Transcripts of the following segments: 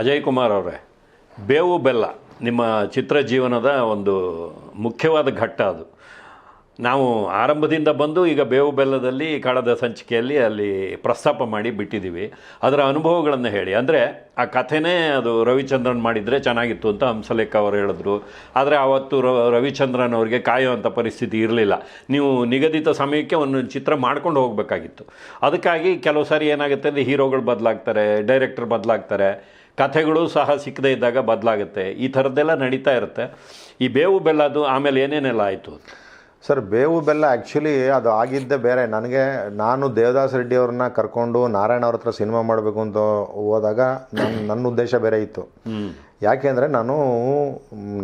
ಅಜಯ್ ಕುಮಾರ್ ಅವರೇ, ಬೇವು ಬೆಲ್ಲ, ನಿಮ್ಮ ಚಿತ್ರ ಜೀವನದ ಒಂದು ಮುಖ್ಯವಾದ ಘಟ್ಟ ಅದು. ನಾವು ಆರಂಭದಿಂದ ಬಂದು ಈಗ ಬೇವು ಬೆಲ್ಲದಲ್ಲಿ, ಕಳೆದ ಸಂಚಿಕೆಯಲ್ಲಿ ಅಲ್ಲಿ ಪ್ರಸ್ತಾಪ ಮಾಡಿ ಬಿಟ್ಟಿದ್ದೀವಿ. ಅದರ ಅನುಭವಗಳನ್ನು ಹೇಳಿ. ಅಂದರೆ ಆ ಕಥೆನೇ ಅದು ರವಿಚಂದ್ರನ್ ಮಾಡಿದರೆ ಚೆನ್ನಾಗಿತ್ತು ಅಂತ ಹಂಸಲೇಖ ಅವರು ಹೇಳಿದ್ರು. ಆದರೆ ಆವತ್ತು ರವಿಚಂದ್ರನ್ ಅವರಿಗೆ ಕಾಯುವಂಥ ಪರಿಸ್ಥಿತಿ ಇರಲಿಲ್ಲ. ನೀವು ನಿಗದಿತ ಸಮಯಕ್ಕೆ ಒಂದು ಚಿತ್ರ ಮಾಡ್ಕೊಂಡು ಹೋಗಬೇಕಾಗಿತ್ತು. ಅದಕ್ಕಾಗಿ ಕೆಲವು ಸಾರಿ ಏನಾಗುತ್ತೆ ಅಂದರೆ ಹೀರೋಗಳು ಬದಲಾಗ್ತಾರೆ, ಡೈರೆಕ್ಟರ್ ಬದಲಾಗ್ತಾರೆ. ಕಥೆಗಳು ಸಹ ಸಿಕ್ಕದೇ ಇದ್ದಾಗ ಬದಲಾಗುತ್ತೆ. ಈ ಥರದ್ದೆಲ್ಲ ನಡೀತಾ ಇರುತ್ತೆ. ಈ ಬೇವು ಬೆಲ್ಲದು ಆಮೇಲೆ ಏನೇನೆಲ್ಲ ಆಯಿತು? ಸರ್ ಬೇವು ಬೆಲ್ಲ ಆ್ಯಕ್ಚುಲಿ ಅದು ಆಗಿದ್ದೇ ಬೇರೆ. ನನಗೆ ನಾನು ದೇವದಾಸ್ ರೆಡ್ಡಿ ಅವ್ರನ್ನ ಕರ್ಕೊಂಡು ನಾರಾಯಣ ಅವ್ರ ಹತ್ರ ಸಿನಿಮಾ ಮಾಡಬೇಕು ಅಂತ ಹೋದಾಗ ನನ್ನ ನನ್ನ ಉದ್ದೇಶ ಬೇರೆ ಇತ್ತು. ಯಾಕೆಂದರೆ ನಾನು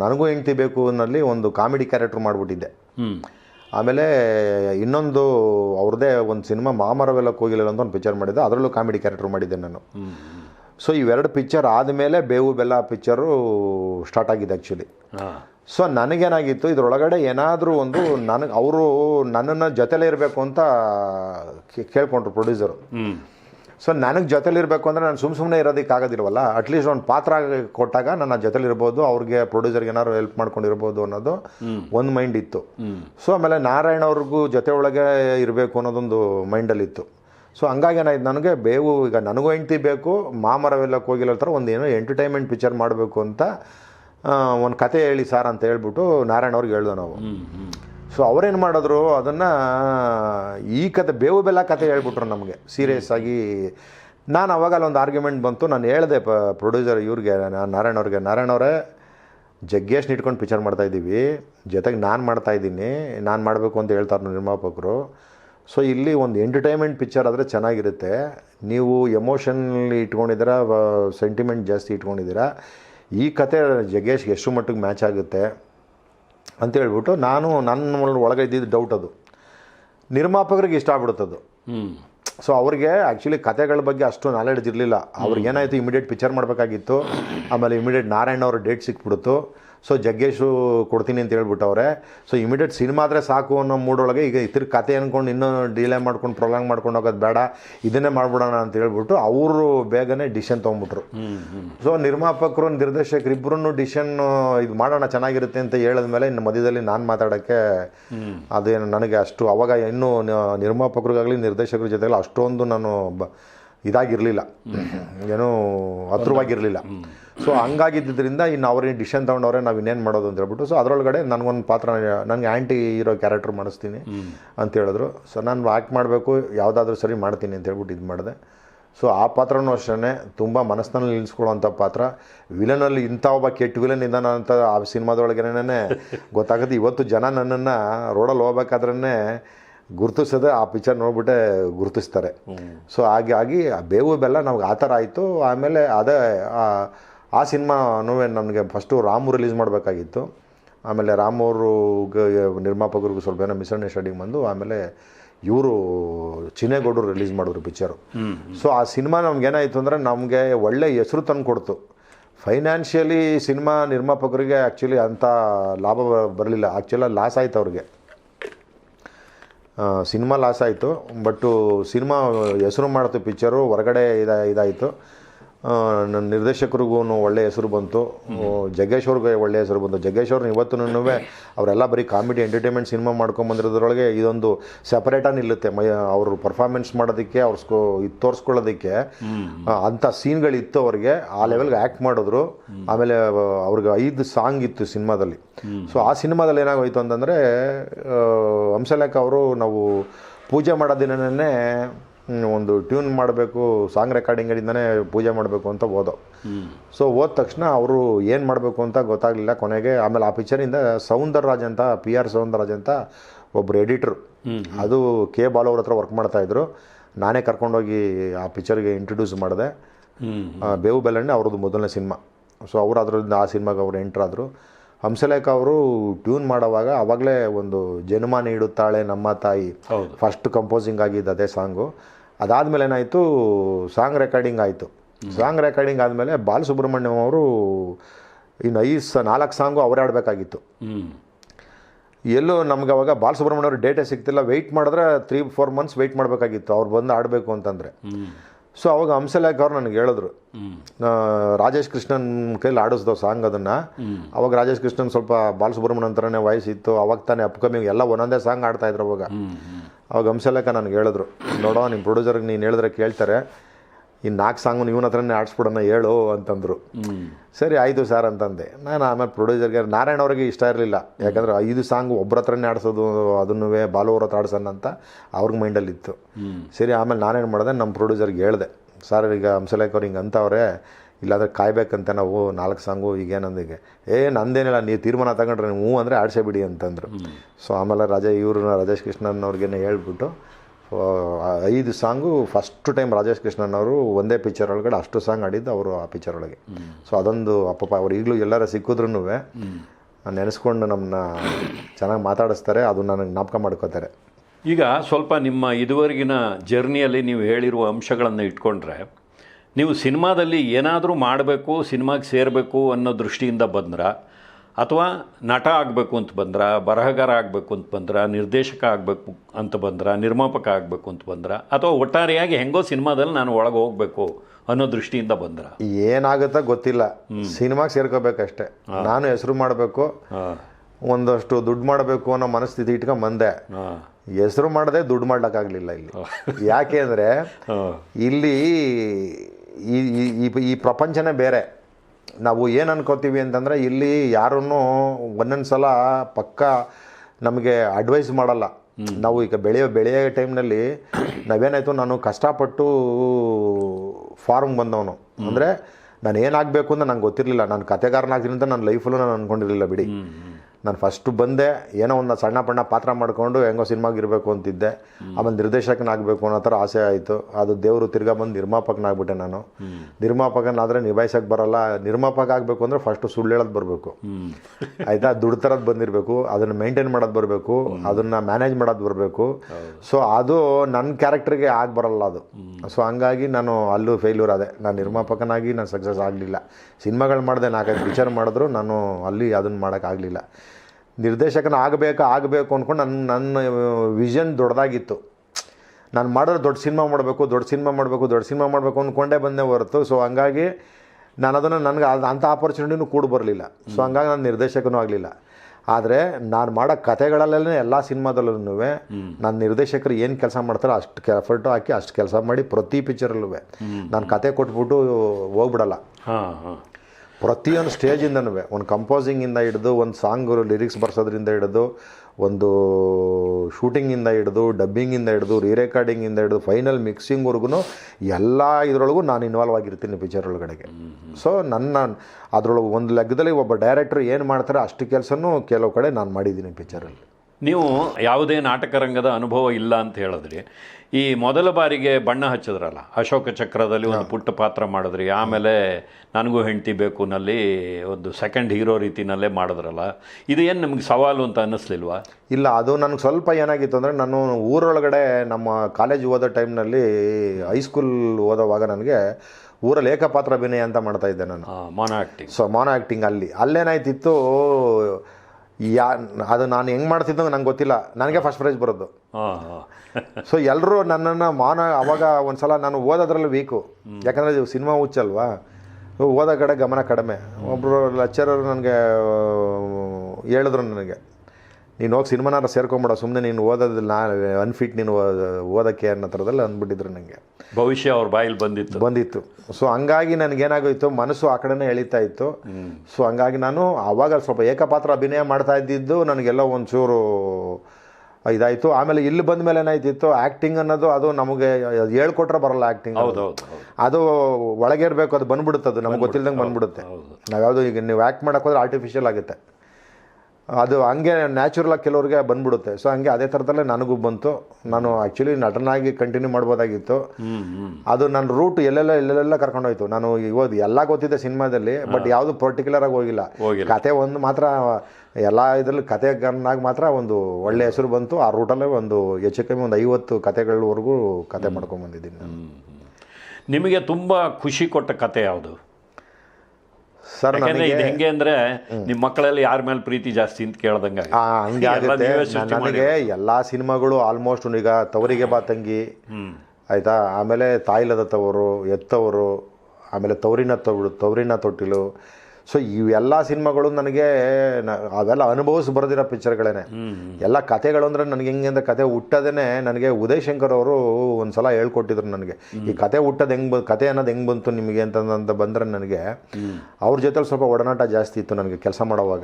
ನನಗೂ ಹೆಂಡ್ತಿ ಬೇಕು ಅನ್ನಲ್ಲಿ ಒಂದು ಕಾಮಿಡಿ ಕ್ಯಾರೆಕ್ಟ್ರ್ ಮಾಡಿಬಿಟ್ಟಿದ್ದೆ. ಆಮೇಲೆ ಇನ್ನೊಂದು ಅವ್ರದ್ದೇ ಒಂದು ಸಿನಿಮಾ ಮಾಮರವೆಲ್ಲ ಹೋಗಿಲ್ಲ ಅಂತ ಒಂದು ಪಿಕ್ಚರ್ ಮಾಡಿದ್ದೆ. ಅದರಲ್ಲೂ ಕಾಮಿಡಿ ಕ್ಯಾರೆಕ್ಟರ್ ಮಾಡಿದ್ದೆ ನಾನು. ಸೊ ಇವೆರಡು ಪಿಕ್ಚರ್ ಆದಮೇಲೆ ಬೇವು ಬೆಲ್ಲ ಪಿಕ್ಚರು ಸ್ಟಾರ್ಟ್ ಆಗಿದೆ ಆ್ಯಕ್ಚುಲಿ ಸೊ ನನಗೇನಾಗಿತ್ತು ಇದರೊಳಗಡೆ ಏನಾದರೂ ಒಂದು ನನಗೆ ಅವರು ನನ್ನನ್ನು ಜೊತೆಲೇ ಇರಬೇಕು ಅಂತ ಕೇಳ್ಕೊಂಡ್ರು ಪ್ರೊಡ್ಯೂಸರು ಸೊ ನನಗೆ ಜೊತೆಲಿರಬೇಕು ಅಂದರೆ ನಾನು ಸುಮ್ಮ ಸುಮ್ಮನೆ ಇರೋದಕ್ಕೆ ಆಗೋದಿಲ್ವಲ್ಲ? ಅಟ್ಲೀಸ್ಟ್ ಒಂದು ಪಾತ್ರ ಕೊಟ್ಟಾಗ ನನ್ನ ಜೊತೆಲಿರ್ಬೋದು ಅವ್ರಿಗೆ ಪ್ರೊಡ್ಯೂಸರ್ಗೆ ಏನಾದ್ರು ಹೆಲ್ಪ್ ಮಾಡ್ಕೊಂಡಿರ್ಬೋದು ಅನ್ನೋದು ಒಂದು ಮೈಂಡ್ ಇತ್ತು. ಸೊ ಆಮೇಲೆ ನಾರಾಯಣ ಅವ್ರಿಗೂ ಜೊತೆ ಒಳಗೆ ಇರಬೇಕು ಅನ್ನೋದೊಂದು ಮೈಂಡಲ್ಲಿತ್ತು ಸೊ ಹಂಗಾಗಿ ಏನಾಯ್ತು ನನಗೆ ಬೇವು ಈಗ ನನಗೂ ಹೆಂಡ್ತಿ ಬೇಕು ಮಾಮರವೆಲ್ಲ ಹೋಗಿಲ್ಲ ಥರ ಒಂದು ಏನೋ ಎಂಟರ್ಟೈನ್ಮೆಂಟ್ ಪಿಕ್ಚರ್ ಮಾಡಬೇಕು ಅಂತ ಒಂದು ಕತೆ ಹೇಳಿ ಸರ್ ಅಂತ ಹೇಳ್ಬಿಟ್ಟು ನಾರಾಯಣ ಅವ್ರಿಗೆ ಹೇಳ್ದೆ ನಾವು. ಸೊ ಅವ್ರೇನು ಮಾಡಿದ್ರು? ಅದನ್ನು ಈ ಕತೆ ಬೇವು ಬೆಲ್ಲ ಕತೆ ಹೇಳ್ಬಿಟ್ರು ನಮಗೆ ಸೀರಿಯಸ್ ಆಗಿ. ನಾನು ಅವಾಗ ಅಲ್ಲೊಂದು ಆರ್ಗ್ಯುಮೆಂಟ್ ಬಂತು ನಾನು ಹೇಳಿದೆ ಪ ಪ್ರೊಡ್ಯೂಸರ್ ಇವ್ರಿಗೆ ನಾರಾಯಣ ಅವ್ರಿಗೆ ನಾರಾಯಣ ಅವರೇ ಜಗ್ಗೇಶ್ನ ಇಟ್ಕೊಂಡು ಪಿಕ್ಚರ್ ಮಾಡ್ತಾಯಿದ್ದೀವಿ ಜೊತೆಗೆ ನಾನು ಮಾಡ್ತಾಯಿದ್ದೀನಿ ನಾನು ಮಾಡಬೇಕು ಅಂತ ಹೇಳ್ತಾರೆ ನಿರ್ಮಾಪಕರು. ಸೊ ಇಲ್ಲಿ ಒಂದು ಎಂಟರ್ಟೈನ್ಮೆಂಟ್ ಪಿಕ್ಚರ್ ಆದರೆ ಚೆನ್ನಾಗಿರುತ್ತೆ. ನೀವು ಎಮೋಷನಲ್ಲಿ ಇಟ್ಕೊಂಡಿದ್ದೀರಾ ಸೆಂಟಿಮೆಂಟ್ ಜಾಸ್ತಿ ಇಟ್ಕೊಂಡಿದ್ದೀರಾ? ಈ ಕತೆ ಜಗ್ಗೇಶ್ಗೆ ಎಷ್ಟು ಮಟ್ಟಿಗೆ ಮ್ಯಾಚ್ ಆಗುತ್ತೆ ಅಂತ ಹೇಳ್ಬಿಟ್ಟು ನಾನು ನನ್ನ ಒಳಗೆ ಇದ್ದಿದ್ದು ಡೌಟ್ ಅದು. ನಿರ್ಮಾಪಕರಿಗೆ ಇಷ್ಟ ಆಗ್ಬಿಡುತ್ತದು ಅದು. ಸೊ ಅವ್ರಿಗೆ ಆ್ಯಕ್ಚುಲಿ ಕತೆಗಳ ಬಗ್ಗೆ ಅಷ್ಟು ನಾಲೆಡ್ಜ್ ಇರಲಿಲ್ಲ. ಅವ್ರಿಗೆ ಏನಾಯಿತು ಇಮಿಡಿಯೇಟ್ ಪಿಕ್ಚರ್ ಮಾಡಬೇಕಾಗಿತ್ತು. ಆಮೇಲೆ ಇಮಿಡಿಯೇಟ್ ನಾರಾಯಣ ಅವ್ರ ಡೇಟ್ ಸಿಕ್ಬಿಡ್ತು. ಸೊ ಜಗ್ಗೇಶು ಕೊಡ್ತೀನಿ ಅಂತ ಹೇಳ್ಬಿಟ್ಟವ್ರೆ. ಸೊ ಇಮಿಡಿಯೇಟ್ ಸಿನಿಮಾ ಆದರೆ ಸಾಕು ಅನ್ನೋ ಮೂಡೊಳಗೆ ಈಗ ಇದ್ರ ಕತೆ ಅಂದ್ಕೊಂಡು ಇನ್ನೂ ಡಿಲೇ ಮಾಡ್ಕೊಂಡು ಪ್ರೊಲಾಂಗ್ ಮಾಡ್ಕೊಂಡು ಹೋಗೋದು ಬೇಡ. ಇದನ್ನೇ ಮಾಡ್ಬಿಡೋಣ ಅಂತ ಹೇಳ್ಬಿಟ್ಟು ಅವರು ಬೇಗನೆ ಡಿಸಿಷನ್ ತೊಗೊಂಬಿಟ್ರು ಸೊ ನಿರ್ಮಾಪಕರು ನಿರ್ದೇಶಕರು ಇಬ್ಬರೂ ಡಿಸಿಷನ್ ಇದು ಮಾಡೋಣ ಚೆನ್ನಾಗಿರುತ್ತೆ ಅಂತ ಹೇಳಿದ ಮೇಲೆ ಇನ್ನು ಮಧ್ಯದಲ್ಲಿ ನಾನು ಮಾತಾಡೋಕ್ಕೆ ಅದೇನು ನನಗೆ ಅಷ್ಟು ಅವಾಗ ಇನ್ನೂ ನಿರ್ಮಾಪಕರಿಗಾಗಲಿ ನಿರ್ದೇಶಕರ ಜೊತೆಗಲ್ಲ ಅಷ್ಟೊಂದು ನಾನು ಬ ಇದಾಗಿರಲಿಲ್ಲ. ಏನೂ ಹತ್ರವಾಗಿರಲಿಲ್ಲ. ಸೊ ಹಂಗಾಗಿದ್ದರಿಂದ ಇನ್ನು ಅವ್ರೇನು ಡಿಸಿಷನ್ ತೊಗೊಂಡವ್ರೆ ನಾವು ಇನ್ನೇನು ಮಾಡೋದು ಅಂತ ಹೇಳ್ಬಿಟ್ಟು ಸೊ ಅದರೊಳಗಡೆ ನನಗೊಂದು ಪಾತ್ರ ನನಗೆ ಆ್ಯಂಟಿ ಇರೋ ಕ್ಯಾರೆಕ್ಟರ್ ಮಾಡಿಸ್ತೀನಿ ಅಂತ ಹೇಳಿದ್ರು. ಸೊ ನಾನು ಆ್ಯಕ್ಟ್ ಮಾಡಬೇಕು, ಯಾವುದಾದ್ರೂ ಸರಿ ಮಾಡ್ತೀನಿ ಅಂತ ಹೇಳ್ಬಿಟ್ಟು ಇದು ಮಾಡಿದೆ. ಸೊ ಆ ಪಾತ್ರನೂ ಅಷ್ಟೇ ತುಂಬ ಮನಸ್ಸಿನಲ್ಲಿ ನಿಲ್ಲಿಸ್ಕೊಳ್ಳೋಂಥ ಪಾತ್ರ. ವಿಲನಲ್ಲಿ ಇಂಥ ಒಬ್ಬ ಕೆಟ್ಟ ವಿಲನ್ ಇದ್ದಾನ ಅಂತ ಆ ಸಿನಿಮಾದೊಳಗೇನೆ ಗೊತ್ತಾಗುತ್ತೆ. ಇವತ್ತು ಜನ ನನ್ನನ್ನು ರೋಡಲ್ಲಿ ಹೋಗ್ಬೇಕಾದ್ರೇ ಗುರುತಿಸದೆ ಆ ಪಿಕ್ಚರ್ ನೋಡ್ಬಿಟ್ಟೆ ಗುರುತಿಸ್ತಾರೆ. ಸೊ ಹಾಗಾಗಿ ಆ ಬೇವು ಬೆಲ್ಲ ನಮ್ಗೆ ಆ ಥರ ಆಯಿತು. ಆಮೇಲೆ ಅದೇ ಆ- ಸಿನಿಮಾ ಸಿನಿಮಾನೂ ನಮಗೆ ಫಸ್ಟು ರಾಮು ರಿಲೀಸ್ ಮಾಡಬೇಕಾಗಿತ್ತು. ಆಮೇಲೆ ರಾಮವರು ನಿರ್ಮಾಪಕರಿಗೂ ಸ್ವಲ್ಪ ಏನೋ ಮಿಸ್ಅಂಡರ್ಸ್ಟ್ಯಾಂಡಿಂಗ್ ಬಂದು ಆಮೇಲೆ ಇವರು ಚಿನ್ನೇಗೌಡರು ರಿಲೀಸ್ ಮಾಡಿದ್ರು ಪಿಕ್ಚರು. ಸೊ ಆ ಸಿನಿಮಾ ನಮ್ಗೆ ಏನಾಯಿತು ಅಂದರೆ ನಮಗೆ ಒಳ್ಳೆ ಹೆಸರು ತಂದು ಕೊಡ್ತು. ಫೈನಾನ್ಷಿಯಲಿ ಸಿನಿಮಾ ನಿರ್ಮಾಪಕರಿಗೆ ಆ್ಯಕ್ಚುಲಿ ಅಂಥ ಲಾಭ ಬರಲಿಲ್ಲ. ಆ್ಯಕ್ಚುಲಿ ಲಾಸ್ ಆಯಿತು ಅವ್ರಿಗೆ. ಸಿನಿಮಾ ಲಾಸ್ ಆಯಿತು. ಬಟ್ಟು ಸಿನಿಮಾ ಹೆಸರು ಮಾಡ್ತು ಪಿಕ್ಚರು ಹೊರಗಡೆ ಇದ ಇದಾಯಿತು. ನನ್ನ ನಿರ್ದೇಶಕರಿಗೂ ಒಳ್ಳೆಯ ಹೆಸರು ಬಂತು. ಜಗ್ಗೇಶ್ ಅವ್ರಿಗೆ ಒಳ್ಳೆಯ ಹೆಸರು ಬಂತು. ಜಗ್ಗೇಶ್ ಅವ್ರನ್ನ ಇವತ್ತು ಅವರೆಲ್ಲ ಬರೀ ಕಾಮಿಡಿ ಎಂಟರ್ಟೈನ್ಮೆಂಟ್ ಸಿನಿಮಾ ಮಾಡ್ಕೊಂಬಂದಿರೋದ್ರೊಳಗೆ ಇದೊಂದು ಸೆಪರೇಟಾಗಿ ನಿಲ್ಲುತ್ತೆ. ಮೈ ಅವರು ಪರ್ಫಾರ್ಮೆನ್ಸ್ ಮಾಡೋದಕ್ಕೆ ಅವ್ರ ಸ್ಕೋ ಇದು ತೋರಿಸ್ಕೊಳ್ಳೋದಕ್ಕೆ ಅಂಥ ಸೀನ್ಗಳಿತ್ತು ಅವ್ರಿಗೆ. ಆ ಲೆವೆಲ್ಗೆ ಆ್ಯಕ್ಟ್ ಮಾಡಿದ್ರು. ಆಮೇಲೆ ಅವ್ರಿಗೆ ಐದು ಸಾಂಗ್ ಇತ್ತು ಸಿನಿಮಾದಲ್ಲಿ. ಸೊ ಆ ಸಿನಿಮಾದಲ್ಲಿ ಏನಾಗೋಯ್ತು ಅಂತಂದರೆ ಹಂಸಲೇಖ ಅವರು ನಾವು ಪೂಜೆ ಮಾಡೋ ದಿನನೇ ಒಂದು ಟ್ಯೂನ್ ಮಾಡಬೇಕು ಸಾಂಗ್ ರೆಕಾರ್ಡಿಂಗಿಂದನೇ ಪೂಜೆ ಮಾಡಬೇಕು ಅಂತ ಓದೋ. ಸೊ ಓದ ತಕ್ಷಣ ಅವರು ಏನು ಮಾಡಬೇಕು ಅಂತ ಗೊತ್ತಾಗಲಿಲ್ಲ ಕೊನೆಗೆ. ಆಮೇಲೆ ಆ ಪಿಕ್ಚರಿಂದ ಸೌಂದರರಾಜ್ ಅಂತ ಪಿ ಆರ್ ಸೌಂದರರಾಜ್ ಅಂತ ಒಬ್ಬರು ಎಡಿಟ್ರು ಅದು ಕೆ ಬಾಲು ಅವ್ರ ಹತ್ರ ವರ್ಕ್ ಮಾಡ್ತಾಯಿದ್ರು ನಾನೇ ಕರ್ಕೊಂಡೋಗಿ ಆ ಪಿಕ್ಚರ್ಗೆ ಇಂಟ್ರೊಡ್ಯೂಸ್ ಮಾಡಿದೆ. ಬೇವು ಬೆಲ್ಲಣ್ಣೆ ಅವ್ರದ್ದು ಮೊದಲನೇ ಸಿನಿಮಾ. ಸೊ ಅವರು ಅದರಿಂದ ಆ ಸಿನಿಮಾಗೆ ಅವರು ಎಂಟ್ರಾದರು ಹಂಸಲೇಖ ಅವರು ಟ್ಯೂನ್ ಮಾಡೋವಾಗ ಅವಾಗಲೇ ಒಂದು ಜನ್ಮ ನೀಡುತ್ತಾಳೆ ನಮ್ಮ ತಾಯಿ. ಫಸ್ಟ್ ಕಂಪೋಸಿಂಗ್ ಆಗಿದ್ದು ಅದೇ ಸಾಂಗು. ಅದಾದಮೇಲೆ ಏನಾಯಿತು ಸಾಂಗ್ ರೆಕಾರ್ಡಿಂಗ್ ಆಯಿತು. ಸಾಂಗ್ ರೆಕಾರ್ಡಿಂಗ್ ಆದಮೇಲೆ ಬಾಲಸುಬ್ರಹ್ಮಣ್ಯಂ ಅವರು ಇನ್ನು ಐದು ಸ ನಾಲ್ಕು ಸಾಂಗು ಅವರೇ ಆಡಬೇಕಾಗಿತ್ತು ಎಲ್ಲೋ ನಮ್ಗೆ ಅವಾಗ ಬಾಲಸುಬ್ರಹ್ಮಣ್ಯ ಅವ್ರ ಡೇಟೇ ಸಿಗ್ತಿಲ್ಲ. ವೆಯ್ಟ್ ಮಾಡಿದ್ರೆ ತ್ರೀ ಫೋರ್ ಮಂತ್ಸ್ ವೆಯ್ಟ್ ಮಾಡಬೇಕಾಗಿತ್ತು. ಅವ್ರು ಬಂದು ಆಡಬೇಕು ಅಂತಂದರೆ. ಸೊ ಅವಾಗ ಹಂಸಲೇಖ ಅವ್ರು ನನಗೆ ಹೇಳಿದ್ರು. ರಾಜೇಶ್ ಕೃಷ್ಣನ್ ಕೈಲಿ ಆಡಿಸ್ದವು ಸಾಂಗ್ ಅದನ್ನು. ಅವಾಗ ರಾಜೇಶ್ ಕೃಷ್ಣನ್ ಸ್ವಲ್ಪ ಬಾಲಸುಬ್ರಹ್ಮಣ್ಯ ಥರನೇ ವಾಯ್ಸ್ ಇತ್ತು ಅವಾಗ ತಾನೇ ಅಪ್ಕಮಿಂಗ್ ಎಲ್ಲ ಒಂದೊಂದೇ ಸಾಂಗ್ ಆಡ್ತಾ ಇದ್ರು ಅವಾಗ. ಅವಾಗ ಹಂಸಲೇಖ ನನಗೆ ಹೇಳಿದ್ರು ನೋಡೋ ನಿಮ್ಮ ಪ್ರೊಡ್ಯೂಸರ್ಗೆ ನೀನು ಹೇಳಿದ್ರೆ ಕೇಳ್ತಾರೆ ಇನ್ನು ನಾಲ್ಕು ಸಾಂಗು ಇವನ ಹತ್ರನೇ ಆಡಿಸ್ಬಿಡೋಣ ಹೇಳು ಅಂತಂದರು. ಸರಿ ಆಯಿತು ಸರ್ ಅಂತಂದೆ. ನಾನು ಆಮೇಲೆ ಪ್ರೊಡ್ಯೂಸರ್ಗೆ ನಾರಾಯಣ ಅವ್ರಿಗೆ ಇಷ್ಟ ಇರಲಿಲ್ಲ. ಯಾಕಂದರೆ ಐದು ಸಾಂಗ್ ಒಬ್ಬರ ಹತ್ರನೇ ಆಡಿಸೋದು ಅದನ್ನು ಬಾಲು ಅವ್ರ ಹತ್ರ ಆಡ್ಸೋಣ ಅಂತ ಅವ್ರಿಗೆ ಮೈಂಡಲ್ಲಿತ್ತು. ಸರಿ ಆಮೇಲೆ ನಾನೇನು ಮಾಡಿದೆ ನಮ್ಮ ಪ್ರೊಡ್ಯೂಸರ್ಗೆ ಹೇಳಿದೆ ಸರ್ ಈಗ ಹಂಸಲೇಖ ಅವ್ರು ಹಿಂಗೆ ಅಂತವ್ರೆ ಇಲ್ಲಾಂದ್ರೆ ಕಾಯ್ಬೇಕಂತ ನಾವು ನಾಲ್ಕು ಸಾಂಗು ಈಗೇನಂದಿಗೆ ಏ ನಂದೇನಿಲ್ಲ ನೀವು ತೀರ್ಮಾನ ತಗೊಂಡ್ರೆ ನೀವು ಹ್ಞೂ ಅಂದರೆ ಆಡಿಸೇ ಬಿಡಿ ಅಂತಂದರು. ಸೊ ಆಮೇಲೆ ರಾಜ ಇವ್ರನ್ನ ರಾಜೇಶ್ ಕೃಷ್ಣನ್ ಅವ್ರಿಗೇನೆ ಹೇಳ್ಬಿಟ್ಟು ಆ, ಐದು song first time Rajesh Krishnan ಅವರು ಒಂದೇ ಪಿಕ್ಚರ್ ಒಳಗಡೆ ಅಷ್ಟು ಸಾಂಗ್ ಆಡಿದ್ದು ಅವರು ಆ ಪಿಕ್ಚರ್ ಒಳಗೆ. ಸೊ ಅದೊಂದು ಅಪ್ಪಪ್ಪ ಅವ್ರು ಈಗಲೂ ಎಲ್ಲರ ಸಿಕ್ಕಿದ್ರೂ ನೆನೆಸ್ಕೊಂಡು ನಮ್ಮನ್ನ ಚೆನ್ನಾಗಿ ಮಾತಾಡಿಸ್ತಾರೆ ಅದು ನನಗೆ ಜ್ಞಾಪಕ ಮಾಡ್ಕೋತಾರೆ. ಈಗ ಸ್ವಲ್ಪ ನಿಮ್ಮ ಇದುವರೆಗಿನ ಜರ್ನಿಯಲ್ಲಿ ನೀವು ಹೇಳಿರುವ ಅಂಶಗಳನ್ನು ಇಟ್ಕೊಂಡ್ರೆ ನೀವು ಸಿನಿಮಾದಲ್ಲಿ ಏನಾದರೂ ಮಾಡಬೇಕು ಸಿನಿಮಾಗೆ ಸೇರಬೇಕು ಅನ್ನೋ ದೃಷ್ಟಿಯಿಂದ ಬಂದ್ರ ಅಥವಾ ನಟ ಆಗಬೇಕು ಅಂತ ಬಂದ್ರ ಬರಹಗಾರ ಆಗಬೇಕು ಅಂತ ಬಂದ್ರ ನಿರ್ದೇಶಕ ಆಗಬೇಕು ಅಂತ ಬಂದ್ರ ನಿರ್ಮಾಪಕ ಆಗಬೇಕು ಅಂತ ಬಂದ್ರ ಅಥವಾ ಒಟ್ಟಾರೆಯಾಗಿ ಹೆಂಗೋ ಸಿನಿಮಾದಲ್ಲಿ ನಾನು ಒಳಗೆ ಹೋಗಬೇಕು ಅನ್ನೋ ದೃಷ್ಟಿಯಿಂದ ಬಂದ್ರ? ಏನಾಗುತ್ತೋ ಗೊತ್ತಿಲ್ಲ. ಸಿನಿಮಾಗೆ ಸೇರ್ಕೋಬೇಕಷ್ಟೆ. ನಾನು ಹೆಸರು ಮಾಡಬೇಕು ಒಂದಷ್ಟು ದುಡ್ಡು ಮಾಡಬೇಕು ಅನ್ನೋ ಮನಸ್ಥಿತಿ ಇಟ್ಕೊಂಡು ಬಂದೆ. ಹೆಸರು ಮಾಡದೆ ದುಡ್ಡು ಮಾಡ್ಲಿಕ್ಕಾಗಲಿಲ್ಲ ಇಲ್ಲಿ. ಯಾಕೆ ಅಂದರೆ ಇಲ್ಲಿ ಈ, ಈ- ಈ ಪ್ರಪಂಚನೇ ಬೇರೆ. ನಾವು ಏನು ಅನ್ಕೋತೀವಿ ಅಂತಂದರೆ ಇಲ್ಲಿ ಯಾರನ್ನು ಒಂದೊಂದು ಸಲ ಪಕ್ಕ ನಮಗೆ ಅಡ್ವೈಸ್ ಮಾಡಲ್ಲ. ನಾವು ಈಗ ಬೆಳೆಯೋ ಬೆಳೆಯೋ ಟೈಮ್ನಲ್ಲಿ ನಾವೇನಾಯಿತು, ನಾನು ಕಷ್ಟಪಟ್ಟು ಫಾರ್ಮ್ ಬಂದವನು. ಅಂದರೆ ನಾನು ಏನಾಗಬೇಕು ಅಂತ ನಂಗೆ ಗೊತ್ತಿರಲಿಲ್ಲ. ನಾನು ಕತೆಗಾರನಾಗ್ತೀನಿ ಅಂತ ನನ್ನ ಲೈಫಲ್ಲೂ ನಾನು ಅಂದ್ಕೊಂಡಿರಲಿಲ್ಲ ಬಿಡಿ. ನಾನು ಫಸ್ಟು ಬಂದೆ, ಏನೋ ಒಂದು ಸಣ್ಣ ಪಣ್ಣ ಪಾತ್ರ ಮಾಡಿಕೊಂಡು ಹೆಂಗೋ ಸಿನಿಮಾಗೆ ಇರಬೇಕು ಅಂತಿದ್ದೆ. ಆಮೇಲೆ ನಿರ್ದೇಶಕನಾಗಬೇಕು ಅನ್ನೋ ಥರ ಆಸೆ ಆಯಿತು. ಅದು ದೇವರು ತಿರ್ಗಾ ಬಂದು ನಿರ್ಮಾಪಕನಾಗ್ಬಿಟ್ಟೆ ನಾನು. ನಿರ್ಮಾಪಕನಾದರೆ ನಿಭಾಯಿಸೋಕೆ ಬರೋಲ್ಲ. ನಿರ್ಮಾಪಕ ಆಗಬೇಕು ಅಂದರೆ ಫಸ್ಟು ಸುಳ್ಳು ಹೇಳೋದು ಬರಬೇಕು. ಆಯಿತಾ? ದುಡ್ಡು ಥರದ್ದು ಬಂದಿರಬೇಕು. ಅದನ್ನು ಮೇಂಟೈನ್ ಮಾಡೋದು ಬರಬೇಕು. ಅದನ್ನು ಮ್ಯಾನೇಜ್ ಮಾಡೋದು ಬರಬೇಕು. ಸೊ ಅದು ನನ್ನ ಕ್ಯಾರೆಕ್ಟರ್ಗೆ ಆಗಿ ಬರಲ್ಲ ಅದು. ಸೊ ಹಂಗಾಗಿ ನಾನು ಅಲ್ಲೂ ಫೇಲ್ಯೂರ್ ಆದೆ. ನಾನು ನಿರ್ಮಾಪಕನಾಗಿ ನಾನು ಸಕ್ಸಸ್ ಆಗಲಿಲ್ಲ. ಸಿನಿಮಾಗಳು ಮಾಡಿದೆ ನಾಲ್ಕೈದು ಪಿಕ್ಚರ್ ಮಾಡಿದ್ರು ನಾನು ಅಲ್ಲಿ ಅದನ್ನು ಮಾಡೋಕ್ಕಾಗಲಿಲ್ಲ ನಿರ್ದೇಶಕನ ಆಗಬೇಕು ಆಗಬೇಕು ಅಂದ್ಕೊಂಡು ನನ್ನ ನನ್ನ ವಿಷನ್ ದೊಡ್ಡದಾಗಿತ್ತು. ನಾನು ಮಾಡಿದ್ರೆ ದೊಡ್ಡ ಸಿನಿಮಾ ಮಾಡಬೇಕು ದೊಡ್ಡ ಸಿನಿಮಾ ಮಾಡಬೇಕು ದೊಡ್ಡ ಸಿನಿಮಾ ಮಾಡಬೇಕು ಅಂದ್ಕೊಂಡೇ ಬಂದೆ ಹೊರತು. ಸೊ ಹಂಗಾಗಿ ನಾನು ಅದನ್ನು ನನಗೆ ಅದು ಅಂಥ ಆಪರ್ಚುನಿಟಿನೂ ಕೂಡ ಬರಲಿಲ್ಲ. ಸೊ ಹಂಗಾಗಿ ನಾನು ನಿರ್ದೇಶಕನೂ ಆಗಲಿಲ್ಲ. ಆದರೆ ನಾನು ಮಾಡೋ ಕಥೆಗಳಲ್ಲೇ ಎಲ್ಲ ಸಿನಿಮಾದಲ್ಲೂ ನನ್ನ ನಿರ್ದೇಶಕರು ಏನು ಕೆಲಸ ಮಾಡ್ತಾರೋ ಅಷ್ಟು ಎಫರ್ಟು ಹಾಕಿ ಅಷ್ಟು ಕೆಲಸ ಮಾಡಿ ಪ್ರತಿ ಪಿಕ್ಚರಲ್ಲೂ ನಾನು ಕತೆ ಕೊಟ್ಬಿಟ್ಟು ಹೋಗ್ಬಿಡಲ್ಲ. ಹಾಂ ಹಾಂ. ಪ್ರತಿಯೊಂದು ಸ್ಟೇಜಿಂದನೂ ಒಂದು ಕಂಪೋಸಿಂಗಿಂದ ಹಿಡಿದು, ಒಂದು ಸಾಂಗ್ ಲಿರಿಕ್ಸ್ ಬರ್ಸೋದ್ರಿಂದ ಹಿಡಿದು, ಒಂದು ಶೂಟಿಂಗಿಂದ ಹಿಡಿದು ಡಬ್ಬಿಂಗಿಂದ ಹಿಡಿದು ರೀ ರೆಕಾರ್ಡಿಂಗಿಂದ ಹಿಡಿದು ಫೈನಲ್ ಮಿಕ್ಸಿಂಗ್ವರೆಗೂ ಎಲ್ಲ ಇದರೊಳಗೂ ನಾನು ಇನ್ವಾಲ್ವ್ ಆಗಿರ್ತೀನಿ ಪಿಕ್ಚರ್ ಒಳಗಡೆಗೆ. ಸೊ ನನ್ನ, ಅದರೊಳಗೆ ಒಂದು ಲೆಕ್ಕದಲ್ಲಿ ಒಬ್ಬ ಡೈರೆಕ್ಟ್ರ್ ಏನು ಮಾಡ್ತಾರೆ ಅಷ್ಟು ಕೆಲಸನೂ ಕೆಲವು ಕಡೆ ನಾನು ಮಾಡಿದ್ದೀನಿ ಪಿಕ್ಚರಲ್ಲಿ ನೀವು ಯಾವುದೇ ನಾಟಕ ರಂಗದ ಅನುಭವ ಇಲ್ಲ ಅಂತ ಹೇಳಿದ್ರಿ. ಈ ಮೊದಲ ಬಾರಿಗೆ ಬಣ್ಣ ಹಚ್ಚಿದ್ರಲ್ಲ ಅಶೋಕ ಚಕ್ರದಲ್ಲಿ ಒಂದು ಪುಟ್ಟ ಪಾತ್ರ ಮಾಡಿದ್ರಿ. ಆಮೇಲೆ ನನಗೂ ಹೆಂಡತಿ ಬೇಕು ನಲ್ಲಿ ಒಂದು ಸೆಕೆಂಡ್ ಹೀರೋ ರೀತಿನಲ್ಲೇ ಮಾಡಿದ್ರಲ್ಲ. ಇದು ಏನು ನಿಮ್ಗೆ ಸವಾಲು ಅಂತ ಅನ್ನಿಸ್ಲಿಲ್ವಾ? ಇಲ್ಲ ಅದು ನನಗೆ ಸ್ವಲ್ಪ ಏನಾಗಿತ್ತು ಅಂದರೆ ನಾನು ಊರೊಳಗಡೆ ನಮ್ಮ ಕಾಲೇಜ್ ಓದೋ ಟೈಮ್ನಲ್ಲಿ ಹೈಸ್ಕೂಲ್ ಓದೋವಾಗ ನನಗೆ ಊರಲ್ಲಿ ಏಕಪಾತ್ರ ಅಭಿನಯ ಅಂತ ಮಾಡ್ತಾ ಇದ್ದೆ ನಾನು. Mono acting so mono acting ಅಲ್ಲಿ. ಅಲ್ಲೇನಾಯ್ತಿತ್ತು ಯಾ ಅದು ನಾನು ಹೆಂಗೆ ಮಾಡ್ತಿದ್ದೋ ನಂಗೆ ಗೊತ್ತಿಲ್ಲ. ನನಗೆ ಫಸ್ಟ್ ಪ್ರೈಸ್ ಬರೋದು. ಸೊ ಎಲ್ಲರೂ ನನ್ನನ್ನು ಮಾನ ಅವಾಗ ಒಂದು ಸಲ ನಾನು ಓದೋದ್ರಲ್ಲಿ ವೀಕು ಯಾಕಂದರೆ ಇದು ಸಿನಿಮಾ ಹುಚ್ಚಲ್ವಾ ಓದೋ ಕಡೆ ಗಮನ ಕಡಿಮೆ. ಒಬ್ಬರು ಲೆಕ್ಚರರು ನನಗೆ ಹೇಳಿದ್ರು ನನಗೆ. ನೀನು ಹೋಗಿ ಸಿನಿಮಾನಾರ ಸೇರ್ಕೊಂಬಿಡ ಸುಮ್ಮನೆ ನೀನು ಓದೋದಿಲ್ಲ ನಾ ಅನ್ಫಿಟ್ ನೀನು ಓದಕ್ಕೆ ಅನ್ನೋ ಥರದಲ್ಲಿ ಅಂದ್ಬಿಟ್ಟಿದ್ರು ನನಗೆ ಭವಿಷ್ಯ ಅವ್ರ ಬಾಯಲ್ಲಿ ಬಂದಿತ್ತು. ಬಂದಿತ್ತು. ಸೊ ಹಂಗಾಗಿ ನನಗೇನಾಗೋಯ್ತು ಮನಸ್ಸು ಆ ಕಡೆನೇ ಎಳಿತಾ ಇತ್ತು. ಸೊ ಹಂಗಾಗಿ ನಾನು ಆವಾಗ ಸ್ವಲ್ಪ ಏಕಪಾತ್ರ ಅಭಿನಯ ಮಾಡ್ತಾ ಇದ್ದಿದ್ದು ನನಗೆಲ್ಲ ಒಂಚೂರು ಇದಾಯಿತು. ಆಮೇಲೆ ಇಲ್ಲಿ ಬಂದ ಮೇಲೆ ಏನಾಯ್ತಿತ್ತು ಆ್ಯಕ್ಟಿಂಗ್ ಅನ್ನೋದು ಅದು ನಮಗೆ ಹೇಳ್ಕೊಟ್ರೆ ಬರಲ್ಲ ಆ್ಯಕ್ಟಿಂಗ್ ಅದು. ಒಳಗೆ ಇರಬೇಕು ಅದು ಬಂದ್ಬಿಡುತ್ತೆ ಅದು ನಮ್ಗೆ ಗೊತ್ತಿಲ್ಲದಂಗೆ ಬಂದ್ಬಿಡುತ್ತೆ. ನಾವು ಯಾವುದು ಈಗ ನೀವು ಆ್ಯಕ್ಟ್ ಮಾಡೋಕ್ಕೋದ್ರೆ ಆರ್ಟಿಫಿಷಿಯಲ್ ಆಗುತ್ತೆ. ಅದು ಹಂಗೆ ನ್ಯಾಚುರಲಾಗಿ ಕೆಲವ್ರಿಗೆ ಬಂದ್ಬಿಡುತ್ತೆ. ಸೊ ಹಂಗೆ ಅದೇ ಥರದಲ್ಲೇ ನನಗೂ ಬಂತು. ನಾನು ಆ್ಯಕ್ಚುಲಿ ನಟನಾಗಿ ಕಂಟಿನ್ಯೂ ಮಾಡ್ಬೋದಾಗಿತ್ತು. ಅದು ನನ್ನ ರೂಟ್ ಎಲ್ಲೆಲ್ಲ ಎಲ್ಲೆಲ್ಲ ಕರ್ಕೊಂಡೋಯ್ತು. ನಾನು ಇವಾಗ ಎಲ್ಲ ಗೊತ್ತಿದೆ ಸಿನಿಮಾದಲ್ಲಿ ಬಟ್ ಯಾವುದು ಪರ್ಟಿಕ್ಯುಲರ್ ಆಗಿ ಹೋಗಿಲ್ಲ. ಹೋಗಿಲ್ಲ. ಕತೆ ಒಂದು ಮಾತ್ರ ಎಲ್ಲ ಇದರಲ್ಲಿ ಕತೆಗನ್ನಾಗಿ ಮಾತ್ರ ಒಂದು ಒಳ್ಳೆ ಹೆಸರು ಬಂತು. ಆ ರೂಟಲ್ಲೇ ಒಂದು ಹೆಚ್ಚು ಕಮ್ಮಿ ಒಂದು ಐವತ್ತು ಕತೆಗಳವರೆಗೂ ಕತೆ ಮಾಡ್ಕೊಂಡ್ಬಂದಿದ್ದೀನಿ ನಾನು. ನಿಮಗೆ ತುಂಬ ಖುಷಿ ಕೊಟ್ಟ ಕತೆ ಯಾವುದು? ಸರ್ ಯಾಕಂದ್ರೆ ಇದು ಹೆಂಗೆ ಅಂದ್ರೆ ನಿಮ್ಮ ಮಕ್ಕಳಲ್ಲಿ ಯಾರ ಮೇಲೆ ಪ್ರೀತಿ ಜಾಸ್ತಿ ಅಂತ ಕೇಳ್ದಂಗೆ ಹಂಗೆ ಆಗುತ್ತೆ. ನನಗೆ ಎಲ್ಲ ಸಿನಿಮಾಗಳು ಆಲ್ಮೋಸ್ಟ್ ಈಗ ತವರಿಗೆ ಬಾ ತಂಗಿ. ಆಯಿತಾ? ಆಮೇಲೆ ತಾಯಿಲದ ತವರು ಎತ್ತವರು ಆಮೇಲೆ ತವರಿನ ತವಳು ತವರಿನ ತೊಟ್ಟಿಲು ಸೊ ಇವೆಲ್ಲ ಸಿನಿಮಾಗಳು ನನಗೆ ಅವೆಲ್ಲ ಅನುಭವಿಸಿ ಬರೆದಿರೋ ಪಿಕ್ಚರ್ಗಳೇನೆ. ಎಲ್ಲ ಕತೆಗಳು ಅಂದರೆ ನನಗೆ ಹೆಂಗೆ ಅಂದರೆ ಕತೆ ಹುಟ್ಟೋದೇ ನನಗೆ ಉದಯ್ ಶಂಕರ್ ಅವರು ಒಂದು ಸಲ ಹೇಳ್ಕೊಟ್ಟಿದ್ರು ನನಗೆ. ಈ ಕತೆ ಹುಟ್ಟೋದು ಹೆಂಗೆ ಬಂದು ಕತೆ ಅನ್ನೋದು ಹೆಂಗೆ ಬಂತು ನಿಮಗೆ ಅಂತಂದಂತ ಅಂತ ಬಂದರೆ ನನಗೆ ಅವ್ರ ಜೊತೆಲಿ ಸ್ವಲ್ಪ ಒಡನಾಟ ಜಾಸ್ತಿ ಇತ್ತು ನನಗೆ ಕೆಲಸ ಮಾಡೋವಾಗ.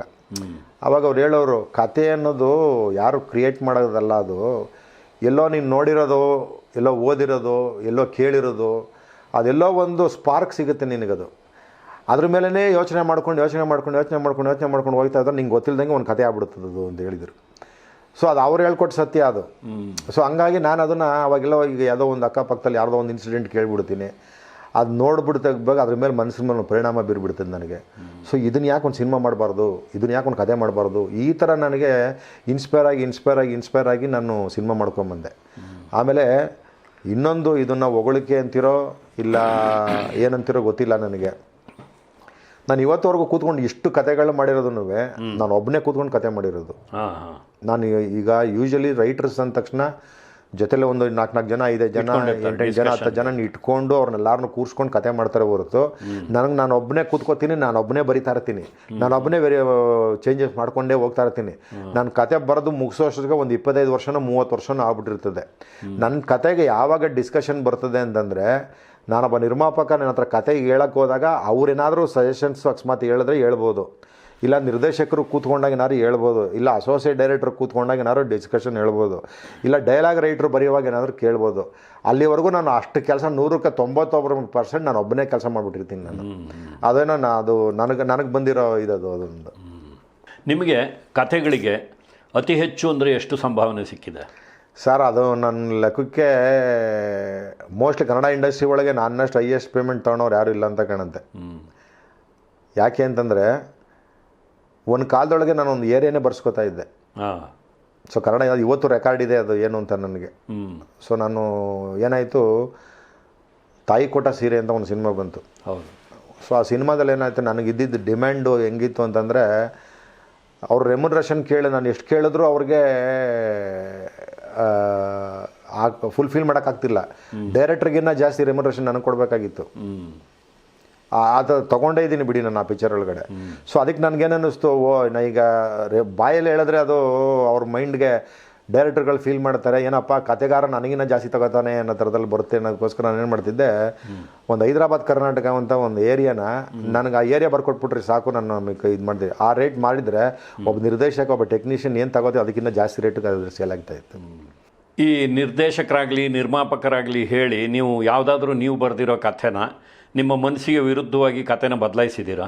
ಅವಾಗ ಅವ್ರು ಹೇಳೋರು ಕತೆ ಅನ್ನೋದು ಯಾರು ಕ್ರಿಯೇಟ್ ಮಾಡೋದಲ್ಲ ಅದು. ಎಲ್ಲೋ ನೀನು ನೋಡಿರೋದು, ಎಲ್ಲೋ ಓದಿರೋದು, ಎಲ್ಲೋ ಕೇಳಿರೋದು, ಅದೆಲ್ಲೋ ಒಂದು ಸ್ಪಾರ್ಕ್ ಸಿಗುತ್ತೆ ನಿನಗದು. ಅದ್ರ ಮೇಲೇ ಯೋಚನೆ ಮಾಡ್ಕೊಂಡು ಯೋಚನೆ ಮಾಡ್ಕೊಂಡು ಯೋಚನೆ ಮಾಡ್ಕೊಂಡು ಯೋಚನೆ ಮಾಡ್ಕೊಂಡು ಹೋಗ್ತಾ ಇದ್ರೆ ನಿಂಗೆ ಗೊತ್ತಿಲ್ಲದಂಗೆ ಒಂದು ಕತೆ ಅದು ಅಂತ ಹೇಳಿದರು. ಸೊ ಅದು ಅವ್ರು ಹೇಳ್ಕೊಟ್ಟು ಸತ್ಯ ಅದು. ಸೊ ಹಂಗಾಗಿ ನಾನು ಅದನ್ನು ಅವಾಗೆಲ್ಲ ಈಗ ಯಾವುದೋ ಒಂದು ಅಕ್ಕಪಕ್ಕದಲ್ಲಿ ಯಾವುದೋ ಒಂದು ಇನ್ಸಿಡೆಂಟ್ ಕೇಳಿಬಿಡ್ತೀನಿ. ಅದು ನೋಡ್ಬಿಡ್ತಾಗ ಅದ್ರ ಮೇಲೆ ಮನಸ್ಸಿನ ಮೇಲೆ ಪರಿಣಾಮ ಬೀರ್ಬಿಡ್ತದೆ ನನಗೆ. ಸೊ ಇದನ್ನ ಯಾಕೆ ಒಂದು ಸಿನಿಮಾ ಮಾಡಬಾರ್ದು? ಇದನ್ನ ಯಾಕೆ ಒಂದು ಕತೆ ಮಾಡಬಾರ್ದು? ಈ ಥರ ನನಗೆ ಇನ್ಸ್ಪೈರ್ ಆಗಿ ಇನ್ಸ್ಪೈರ್ ಆಗಿ ಇನ್ಸ್ಪೈರ್ ಆಗಿ ನಾನು ಸಿನಿಮಾ ಮಾಡ್ಕೊಂಬಂದೆ ಆಮೇಲೆ ಇನ್ನೊಂದು ಇದನ್ನು ಹೊಗಳಿಕೆ ಅಂತಿರೋ ಇಲ್ಲ ಏನಂತಿರೋ ಗೊತ್ತಿಲ್ಲ ನನಗೆ. ನಾನು ಇವತ್ತವರೆಗೂ ಕೂತ್ಕೊಂಡು ಇಷ್ಟು ಕತೆಗಳು ಮಾಡಿರೋದನ್ನು ನಾನು ಒಬ್ಬನೇ ಕೂತ್ಕೊಂಡು ಕತೆ ಮಾಡಿರೋದು. ನಾನು ಈಗ ಯೂಶಲಿ ರೈಟರ್ಸ್ ಅಂದ ತಕ್ಷಣ ಜೊತೆಲೆ ಒಂದು ನಾಲ್ಕು ನಾಲ್ಕು ಜನ ಐದೈದು ಜನ ಎಂಟೈದು ಜನ ಹತ್ತು ಜನ ಇಟ್ಕೊಂಡು ಅವ್ರನ್ನೆಲ್ಲರನ್ನೂ ಕೂರಿಸ್ಕೊಂಡು ಕತೆ ಮಾಡ್ತಾರೆ ಹೊರತು ನನಗೆ ನಾನು ಒಬ್ಬನೇ ಕೂತ್ಕೋತೀನಿ ನಾನು ಒಬ್ಬನೇ ಬರಿತಾ ಇರ್ತೀನಿ. ನಾನು ಒಬ್ಬನೇ ಬೇರೆ ಚೇಂಜಸ್ ಮಾಡ್ಕೊಂಡೇ ಹೋಗ್ತಾ ಇರ್ತೀನಿ. ನಾನು ಕತೆ ಬರೆದು ಮುಗಿಸೋ ಅಷ್ಟೊತ್ತಿಗೆ ಒಂದು ಇಪ್ಪತ್ತೈದು ವರ್ಷನೋ ಮೂವತ್ತು ವರ್ಷನೋ ಆಗ್ಬಿಟ್ಟಿರ್ತದೆ. ನನ್ನ ಕತೆಗೆ ಯಾವಾಗ ಡಿಸ್ಕಷನ್ ಬರ್ತದೆ ಅಂತಂದರೆ ನಾನೊಬ್ಬ ನಿರ್ಮಾಪಕ ನನ್ನ ಹತ್ರ ಕತೆ ಹೇಳಕ್ಕೆ ಹೋದಾಗ ಅವ್ರೇನಾದರೂ ಸಜೆಷನ್ಸ್ ಅಕಸ್ಮಾತ್ ಹೇಳಿದ್ರೆ ಹೇಳ್ಬೋದು. ಇಲ್ಲ ನಿರ್ದೇಶಕರು ಕೂತ್ಕೊಂಡಾಗ ಏನಾದ್ರು ಹೇಳ್ಬೋದು. ಇಲ್ಲ ಅಸೋಸಿಯೇಟ್ ಡೈರೆಕ್ಟ್ರು ಕೂತ್ಕೊಂಡಾಗ ಏನಾದ್ರು ಡಿಸ್ಕಷನ್ ಹೇಳ್ಬೋದು. ಇಲ್ಲ ಡೈಲಾಗ್ ರೈಟ್ರು ಬರೆಯುವಾಗ ಏನಾದರೂ ಕೇಳ್ಬೋದು. ಅಲ್ಲಿವರೆಗೂ ನಾನು ಅಷ್ಟು ಕೆಲಸ ನೂರಕ್ಕೆ ತೊಂಬತ್ತೊಬ್ಬರು ಪರ್ಸೆಂಟ್ ನಾನು ಒಬ್ಬನೇ ಕೆಲಸ ಮಾಡಿಬಿಟ್ಟಿರ್ತೀನಿ ನಾನು. ಅದೇನೋ ನಾ ಅದು ನನಗೆ ನನಗೆ ಬಂದಿರೋ ಇದದು ಅದೊಂದು. ನಿಮಗೆ ಕಥೆಗಳಿಗೆ ಅತಿ ಹೆಚ್ಚು ಅಂದರೆ ಎಷ್ಟು ಸಂಭಾವನೆ ಸಿಕ್ಕಿದೆ? ಸರ್ ಅದು ನನ್ನ ಲೆಕ್ಕಕ್ಕೆ ಮೋಸ್ಟ್ಲಿ ಕನ್ನಡ ಇಂಡಸ್ಟ್ರಿ ಒಳಗೆ ನನ್ನಷ್ಟು ಹೈಯೆಸ್ಟ್ ಪೇಮೆಂಟ್ ತೊಗೊಳೋರು ಯಾರು ಇಲ್ಲ ಅಂತ ಕಾಣುತ್ತೆ. ಯಾಕೆ ಅಂತಂದರೆ ಒಂದು ಕಾಲದೊಳಗೆ ನಾನು ಒಂದು ಏರಿಯಾನೇ ಬರ್ಸ್ಕೊತಾ ಇದ್ದೆ. ಹಾಂ. ಸೊ ಕನ್ನಡ ಇವತ್ತು ರೆಕಾರ್ಡ್ ಇದೆ ಅದು ಏನು ಅಂತ ನನಗೆ. ಸೊ ನಾನು ಏನಾಯಿತು ತಾಯಿ ಕೊಟ್ಟ ಸೀರೆ ಅಂತ ಒಂದು ಸಿನಿಮಾ ಬಂತು. ಹೌದು. ಸೊ ಆ ಸಿನಿಮಾದಲ್ಲಿ ಏನಾಯ್ತು ನನಗೆ ಇದ್ದಿದ್ದ ಡಿಮ್ಯಾಂಡು ಹೆಂಗಿತ್ತು ಅಂತಂದರೆ ಅವ್ರ ರೆಮ್ಯುನರೇಷನ್ ಕೇಳಿ ನಾನು ಎಷ್ಟು ಕೇಳಿದ್ರು ಅವ್ರಿಗೆ ಫುಲ್ಫಿಲ್ ಮಾಡೋಕ್ಕಾಗ್ತಿಲ್ಲ. ಡೈರೆಕ್ಟ್ರಿಗಿನ್ನ ಜಾಸ್ತಿ ರೆಮ್ಯುನರೇಷನ್ ನನಗೆ ಕೊಡಬೇಕಾಗಿತ್ತು. ಆ, ಅದು ತೊಗೊಂಡೇ ಇದ್ದೀನಿ ಬಿಡಿ ನಾನು ಆ ಪಿಕ್ಚರ್ ಒಳಗಡೆ. ಸೊ ಅದಕ್ಕೆ ನನಗೇನಿಸ್ತು ಓ, ನಾ ಈಗ ಬಾಯಲ್ಲಿ ಹೇಳಿದ್ರೆ ಅದು ಅವ್ರ ಮೈಂಡ್ಗೆ ಡೈರೆಕ್ಟರ್ಗಳು ಫೀಲ್ ಮಾಡ್ತಾರೆ, ಏನಪ್ಪ, ಕತೆಗಾರ ನನಗಿನ್ನ ಜಾಸ್ತಿ ತಗೋತಾನೆ ಅನ್ನೋ ಥರದಲ್ಲಿ ಬರುತ್ತೆ ಅನ್ನೋದಕ್ಕೋಸ್ಕರ ನಾನು ಏನು ಮಾಡ್ತಿದ್ದೆ, ಒಂದು ಹೈದರಾಬಾದ್, ಕರ್ನಾಟಕ ಅಂತ ಒಂದು ಏರಿಯಾನ ನನಗೆ ಆ ಏರಿಯಾ ಬರ್ಕೊಟ್ಬಿಟ್ರಿ ಸಾಕು ನಾನು ನಮಗೆ ಇದು ಮಾಡಿದೆ. ಆ ರೇಟ್ ಮಾಡಿದರೆ ಒಬ್ಬ ನಿರ್ದೇಶಕ, ಒಬ್ಬ ಟೆಕ್ನಿಷಿಯನ್ ಏನು ತಗೋತೀವಿ ಅದಕ್ಕಿಂತ ಜಾಸ್ತಿ ರೇಟಿಗೆ ಅದು ಸೇಲ್ ಆಗ್ತಾ ಇತ್ತು. ಈ ನಿರ್ದೇಶಕರಾಗಲಿ, ನಿರ್ಮಾಪಕರಾಗಲಿ ಹೇಳಿ ನೀವು ಯಾವುದಾದ್ರೂ ನೀವು ಬರೆದಿರೋ ಕಥೆನ ನಿಮ್ಮ ಮನಸ್ಸಿಗೆ ವಿರುದ್ಧವಾಗಿ ಕಥೆನ ಬದಲಾಯಿಸಿದ್ದೀರಾ?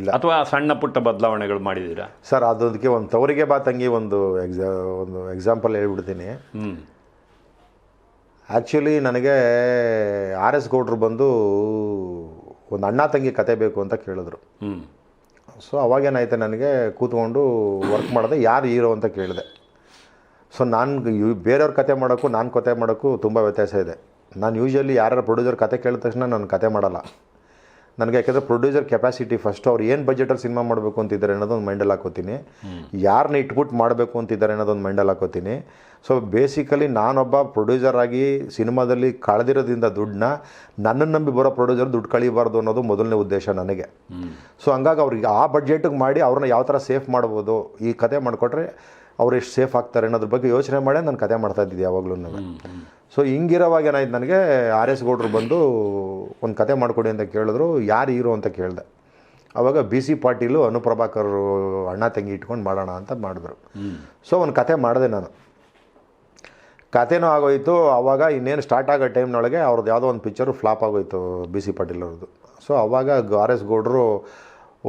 ಇಲ್ಲ. ಅಥವಾ ಸಣ್ಣ ಪುಟ್ಟ ಬದಲಾವಣೆಗಳು ಮಾಡಿದ್ದೀರಾ? ಸರ್ ಅದಕ್ಕೆ ಒಂದು ತವರಿಗೆ ಬಾ ತಂಗಿ ಒಂದು ಎಕ್ಸಾ ಒಂದು ಎಕ್ಸಾಂಪಲ್ ಹೇಳ್ಬಿಡ್ತೀನಿ. ಹ್ಞೂ ಆ್ಯಕ್ಚುಲಿ ನನಗೆ ಆರ್ ಎಸ್ ಗೌಡ್ರು ಬಂದು ಒಂದು ಅಣ್ಣ ತಂಗಿ ಕತೆ ಬೇಕು ಅಂತ ಕೇಳಿದ್ರು. ಹ್ಞೂ ಸೊ ಅವಾಗೇನಾಯ್ತು ನನಗೆ ಕೂತ್ಕೊಂಡು ವರ್ಕ್ ಮಾಡಿದೆ ಯಾರು ಹೀರೋ ಅಂತ ಕೇಳಿದೆ. ಸೊ ನಾನು ಯು ಬೇರೆಯವ್ರ ಕತೆ ಮಾಡೋಕ್ಕೂ ನಾನು ಕತೆ ಮಾಡೋಕ್ಕೂ ತುಂಬ ವ್ಯತ್ಯಾಸ ಇದೆ. ನಾನು ಯೂಶ್ವಲಿ ಯಾರ್ಯಾರ ಪ್ರೊಡ್ಯೂಸರ್ ಕತೆ ಕೇಳಿದ ತಕ್ಷಣ ನಾನು ಕತೆ ಮಾಡಲ್ಲ. ನನಗೆ ಯಾಕೆಂದರೆ ಪ್ರೊಡ್ಯೂಸರ್ ಕೆಪಾಸಿಟಿ ಫಸ್ಟ್ ಅವ್ರು ಏನು ಬಜೆಟಲ್ಲಿ ಸಿನಿಮಾ ಮಾಡಬೇಕು ಅಂತಿದ್ದಾರೆ ಅನ್ನೋದೊಂದು ಮೈಂಡಲ್ಲಿ ಹಾಕೋತೀನಿ. ಯಾರನ್ನ ಇಟ್ಬಿಟ್ಟು ಮಾಡಬೇಕು ಅಂತಿದ್ದಾರೆ ಅನ್ನೋದೊಂದು ಮೈಂಡಲ್ಲಿ ಹಾಕೋತೀನಿ. ಸೊ ಬೇಸಿಕಲಿ ನಾನೊಬ್ಬ ಪ್ರೊಡ್ಯೂಸರ್ ಆಗಿ ಸಿನಿಮಾದಲ್ಲಿ ಕಳೆದಿರೋದ್ರಿಂದ ದುಡ್ಡನ್ನ ನನ್ನನ್ನು ನಂಬಿ ಬರೋ ಪ್ರೊಡ್ಯೂಸರ್ ದುಡ್ಡು ಕಳಿಬಾರ್ದು ಅನ್ನೋದು ಮೊದಲನೇ ಉದ್ದೇಶ ನನಗೆ. ಸೊ ಹಂಗಾಗಿ ಅವ್ರಿಗೆ ಆ ಬಡ್ಜೆಟಿಗೆ ಮಾಡಿ ಅವ್ರನ್ನ ಯಾವ ಥರ ಸೇಫ್ ಮಾಡ್ಬೋದು ಈ ಕತೆ ಮಾಡಿಕೊಟ್ರೆ ಅವ್ರು ಎಷ್ಟು ಸೇಫ್ ಆಗ್ತಾರೆ ಅನ್ನೋದ್ರ ಬಗ್ಗೆ ಯೋಚನೆ ಮಾಡಿ ನಾನು ಕತೆ ಮಾಡ್ತಾ ಇದ್ದಿದ್ದೆ ಯಾವಾಗಲೂ ಸೊ ಹಿಂಗಿರೋವಾಗ ಏನಾಯ್ತು ನನಗೆ, ಆರ್ ಎಸ್ ಗೌಡ್ರು ಬಂದು ಒಂದು ಕತೆ ಮಾಡಿಕೊಡಿ ಅಂತ ಕೇಳಿದ್ರು, ಯಾರು ಹೀರೋ ಅಂತ ಕೇಳಿದೆ. ಅವಾಗ ಬಿ ಸಿ ಪಾಟೀಲು, ಅನುಪ್ರಭಾಕರ್ ಅಣ್ಣ ತಂಗಿ ಇಟ್ಕೊಂಡು ಮಾಡೋಣ ಅಂತ ಮಾಡಿದ್ರು. ಸೊ ಒಂದು ಕತೆ ಮಾಡಿದೆ ನಾನು. ಕತೆನೂ ಆಗೋಯ್ತು ಆವಾಗ ಇನ್ನೇನು ಸ್ಟಾರ್ಟ್ ಆಗೋ ಟೈಮ್ನೊಳಗೆ ಅವ್ರದ್ದು ಯಾವುದೋ ಒಂದು ಪಿಕ್ಚರು ಫ್ಲಾಪ್ ಆಗೋಯ್ತು ಬಿ ಸಿ ಪಾಟೀಲ್ ಅವ್ರದ್ದು ಸೊ ಅವಾಗ ಆರ್ ಎಸ್ ಗೌಡ್ರು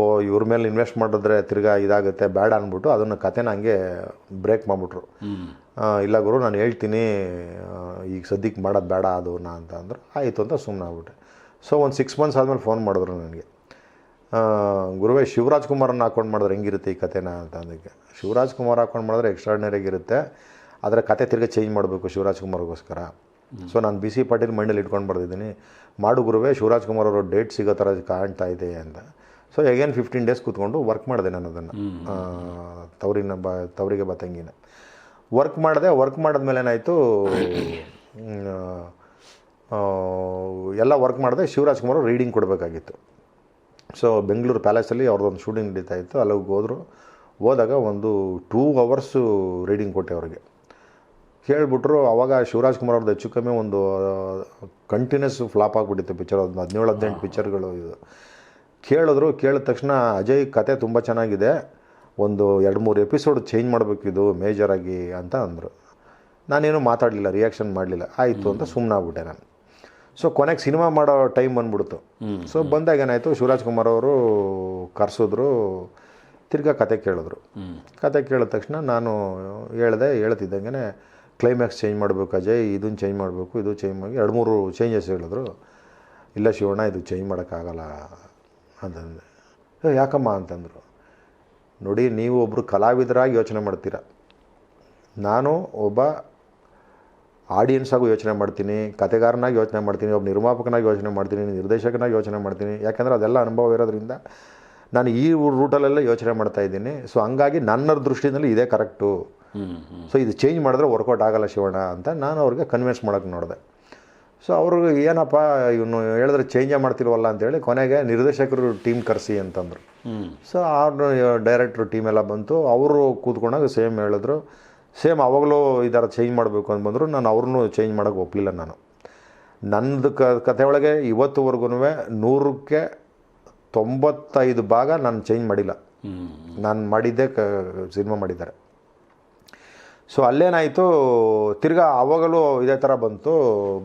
ಓ ಇವ್ರ ಮೇಲೆ ಇನ್ವೆಸ್ಟ್ ಮಾಡಿದ್ರೆ ತಿರ್ಗಾ ಇದಾಗುತ್ತೆ ಬೇಡ ಅಂದ್ಬಿಟ್ಟು ಅದನ್ನು ಕಥೆನ ಹಂಗೆ ಬ್ರೇಕ್ ಮಾಡಿಬಿಟ್ರು. ಇಲ್ಲ ಗುರು ನಾನು ಹೇಳ್ತೀನಿ ಈಗ ಸದ್ಯಕ್ಕೆ ಮಾಡೋದು ಬೇಡ ಅದನ್ನ ಅಂತ ಅಂದರು. ಆಯಿತು ಅಂತ ಸುಮ್ಮನೆ ಆಗ್ಬಿಟ್ಟೆ. ಸೊ ಒಂದು ಸಿಕ್ಸ್ ಮಂತ್ಸ್ ಆದಮೇಲೆ ಫೋನ್ ಮಾಡಿದ್ರು ನನಗೆ. ಗುರುವೇ ಶಿವರಾಜ್ ಕುಮಾರನ್ನ ಹಾಕೊಂಡು ಮಾಡಿದ್ರೆ ಹೆಂಗಿರುತ್ತೆ ಈ ಕಥೆನ ಅಂತ ಅಂದಕ್ಕೆ ಶಿವರಾಜ್ ಕುಮಾರ್ ಹಾಕೊಂಡು ಮಾಡಿದ್ರೆ ಎಕ್ಸ್ಟ್ರಾಡಿನರಿಯಾಗಿರುತ್ತೆ ಆದರೆ ಕತೆ ತಿರ್ಗಿ ಚೇಂಜ್ ಮಾಡಬೇಕು ಶಿವರಾಜ್ ಕುಮಾರ್ಗೋಸ್ಕರ. ಸೊ ನಾನು ಬಿ ಸಿ ಪಾಟೀಲ್ ಮೈಂಡಲ್ಲಿ ಇಟ್ಕೊಂಡು ಬರ್ದಿದ್ದೀನಿ. ಮಾಡು ಗುರುವೇ ಶಿವರಾಜ್ ಕುಮಾರ್ ಅವರು ಡೇಟ್ ಸಿಗೋ ಥರ ಕಾಣ್ತಾ ಇದೆ ಅಂತ. ಸೊ ಎಗೇನ್ ಫಿಫ್ಟೀನ್ ಡೇಸ್ ಕೂತ್ಕೊಂಡು ವರ್ಕ್ ಮಾಡಿದೆ ನಾನು ಅದನ್ನು. ತವರಿನ ಬ ತವರಿಗೆ ಬತಂಗಿನ ವರ್ಕ್ ಮಾಡಿದೆ ವರ್ಕ್ ಮಾಡಿದ್ಮೇಲೆ ಏನಾಯಿತು ಎಲ್ಲ ವರ್ಕ್ ಮಾಡಿದೆ ಶಿವರಾಜ್ ಕುಮಾರ್ ರೀಡಿಂಗ್ ಕೊಡಬೇಕಾಗಿತ್ತು. ಸೊ ಬೆಂಗಳೂರು ಪ್ಯಾಲೇಸಲ್ಲಿ ಅವ್ರದ್ದೊಂದು ಶೂಟಿಂಗ್ ನಡೀತಾ ಇತ್ತು. ಅಲ್ಲಿಗೆ ಹೋದರು. ಹೋದಾಗ ಒಂದು ಟೂ ಅವರ್ಸು ರೀಡಿಂಗ್ ಕೊಟ್ಟೆ ಅವ್ರಿಗೆ. ಕೇಳಿಬಿಟ್ರು ಅವಾಗ ಶಿವರಾಜ್ ಕುಮಾರ್ ಅವ್ರದ್ದು ಹೆಚ್ಚು ಕಮ್ಮಿ ಒಂದು ಕಂಟಿನ್ಯೂಸ್ ಫ್ಲಾಪ್ ಆಗಿಬಿಟ್ಟಿತ್ತು ಪಿಕ್ಚರ್ ಒಂದು ಹದಿನೇಳು ಹದಿನೆಂಟು ಪಿಕ್ಚರ್ಗಳು ಇದು. ಕೇಳಿದ್ರು ಕೇಳಿದ ತಕ್ಷಣ ಅಜಯ್ ಕತೆ ತುಂಬ ಚೆನ್ನಾಗಿದೆ. ಒಂದು ಎರಡು ಮೂರು ಎಪಿಸೋಡ್ ಚೇಂಜ್ ಮಾಡಬೇಕಿದು ಮೇಜರಾಗಿ ಅಂತ ಅಂದರು. ನಾನೇನು ಮಾತಾಡಲಿಲ್ಲ ರಿಯಾಕ್ಷನ್ ಮಾಡಲಿಲ್ಲ. ಆಯಿತು ಅಂತ ಸುಮ್ಮನಾಗ್ಬಿಟ್ಟೆ ನಾನು. ಸೊ ಕೊನೆಗೆ ಸಿನಿಮಾ ಮಾಡೋ ಟೈಮ್ ಬಂದ್ಬಿಡ್ತು. ಸೊ ಬಂದಾಗ ಏನಾಯಿತು ಶಿವರಾಜ್ ಕುಮಾರ್ ಅವರು ಕರೆಸಿದ್ರು ತಿರ್ಗಾ ಕತೆ ಕೇಳಿದ್ರು. ಕತೆ ಕೇಳಿದ ತಕ್ಷಣ ನಾನು ಹೇಳಿದೆ ಹೇಳ್ತಿದ್ದಂಗೆ ಕ್ಲೈಮ್ಯಾಕ್ಸ್ ಚೇಂಜ್ ಮಾಡಬೇಕು ಅಜಯ್ ಇದನ್ನು ಚೇಂಜ್ ಮಾಡಬೇಕು ಇದು ಚೇಂಜ್ ಮಾಡಿ ಎರಡು ಮೂರು ಚೇಂಜಸ್ ಹೇಳಿದ್ರು. ಇಲ್ಲ ಶಿವಣ್ಣ ಇದು ಚೇಂಜ್ ಮಾಡೋಕ್ಕಾಗಲ್ಲ ಅಂತಂದೆ "ಏ, ಯಾಕಮ್ಮ? ಅಂತಂದರು ನೋಡಿ ನೀವು ಒಬ್ಬರು ಕಲಾವಿದರಾಗಿ ಯೋಚನೆ ಮಾಡ್ತೀರ. ನಾನು ಒಬ್ಬ ಆಡಿಯನ್ಸಾಗೂ ಯೋಚನೆ ಮಾಡ್ತೀನಿ ಕತೆಗಾರನಾಗಿ ಯೋಚನೆ ಮಾಡ್ತೀನಿ ಒಬ್ಬ ನಿರ್ಮಾಪಕನಾಗಿ ಯೋಚನೆ ಮಾಡ್ತೀನಿ ನಿರ್ದೇಶಕನಾಗಿ ಯೋಚನೆ ಮಾಡ್ತೀನಿ. ಯಾಕೆಂದರೆ ಅದೆಲ್ಲ ಅನುಭವ ಇರೋದ್ರಿಂದ ನಾನು ಈ ರೂಟಲ್ಲೆಲ್ಲ ಯೋಚನೆ ಮಾಡ್ತಾ ಇದ್ದೀನಿ. ಸೊ ಹಂಗಾಗಿ ನನ್ನ ದೃಷ್ಟಿನಲ್ಲಿ ಇದೇ ಕರೆಕ್ಟು ಸೊ ಇದು ಚೇಂಜ್ ಮಾಡಿದ್ರೆ ವರ್ಕೌಟ್ ಆಗಲ್ಲ ಶಿವಣ್ಣ ಅಂತ ನಾನು ಅವ್ರಿಗೆ ಕನ್ವಿನ್ಸ್ ಮಾಡೋಕ್ಕೆ ನೋಡಿದೆ. ಸೊ ಅವರು ಏನಪ್ಪ ಇವನು ಹೇಳಿದ್ರೆ ಚೇಂಜೇ ಮಾಡ್ತಿಲ್ವಲ್ಲ ಅಂತೇಳಿ ಕೊನೆಗೆ ನಿರ್ದೇಶಕರು ಟೀಮ್ ಕರೆಸಿ ಅಂತಂದರು. ಸೊ ಅವ್ರು ಡೈರೆಕ್ಟ್ರು ಟೀಮ್ ಎಲ್ಲ ಬಂತು. ಅವರು ಕೂತ್ಕೊಂಡಾಗ ಸೇಮ್ ಹೇಳಿದ್ರು. ಸೇಮ್ ಅವಾಗಲೂ ಈ ಥರ ಚೇಂಜ್ ಮಾಡಬೇಕು ಅಂತ ಬಂದರು. ನಾನು ಅವ್ರನ್ನೂ ಚೇಂಜ್ ಮಾಡೋಕ್ಕೆ ಒಪ್ಪಲಿಲ್ಲ ನಾನು. ನನ್ನದು ಕ ಕಥೆ ಒಳಗೆ ಇವತ್ತುವರೆಗೂ ನೂರಕ್ಕೆ ತೊಂಬತ್ತೈದು ಭಾಗ ನಾನು ಚೇಂಜ್ ಮಾಡಿಲ್ಲ. ನಾನು ಮಾಡಿದ್ದೆ ಕ ಸಿನಿಮಾ ಮಾಡಿದ್ದಾರೆ. ಸೊ ಅಲ್ಲೇನಾಯಿತು ತಿರ್ಗಾ ಆವಾಗಲೂ ಇದೇ ಥರ ಬಂತು.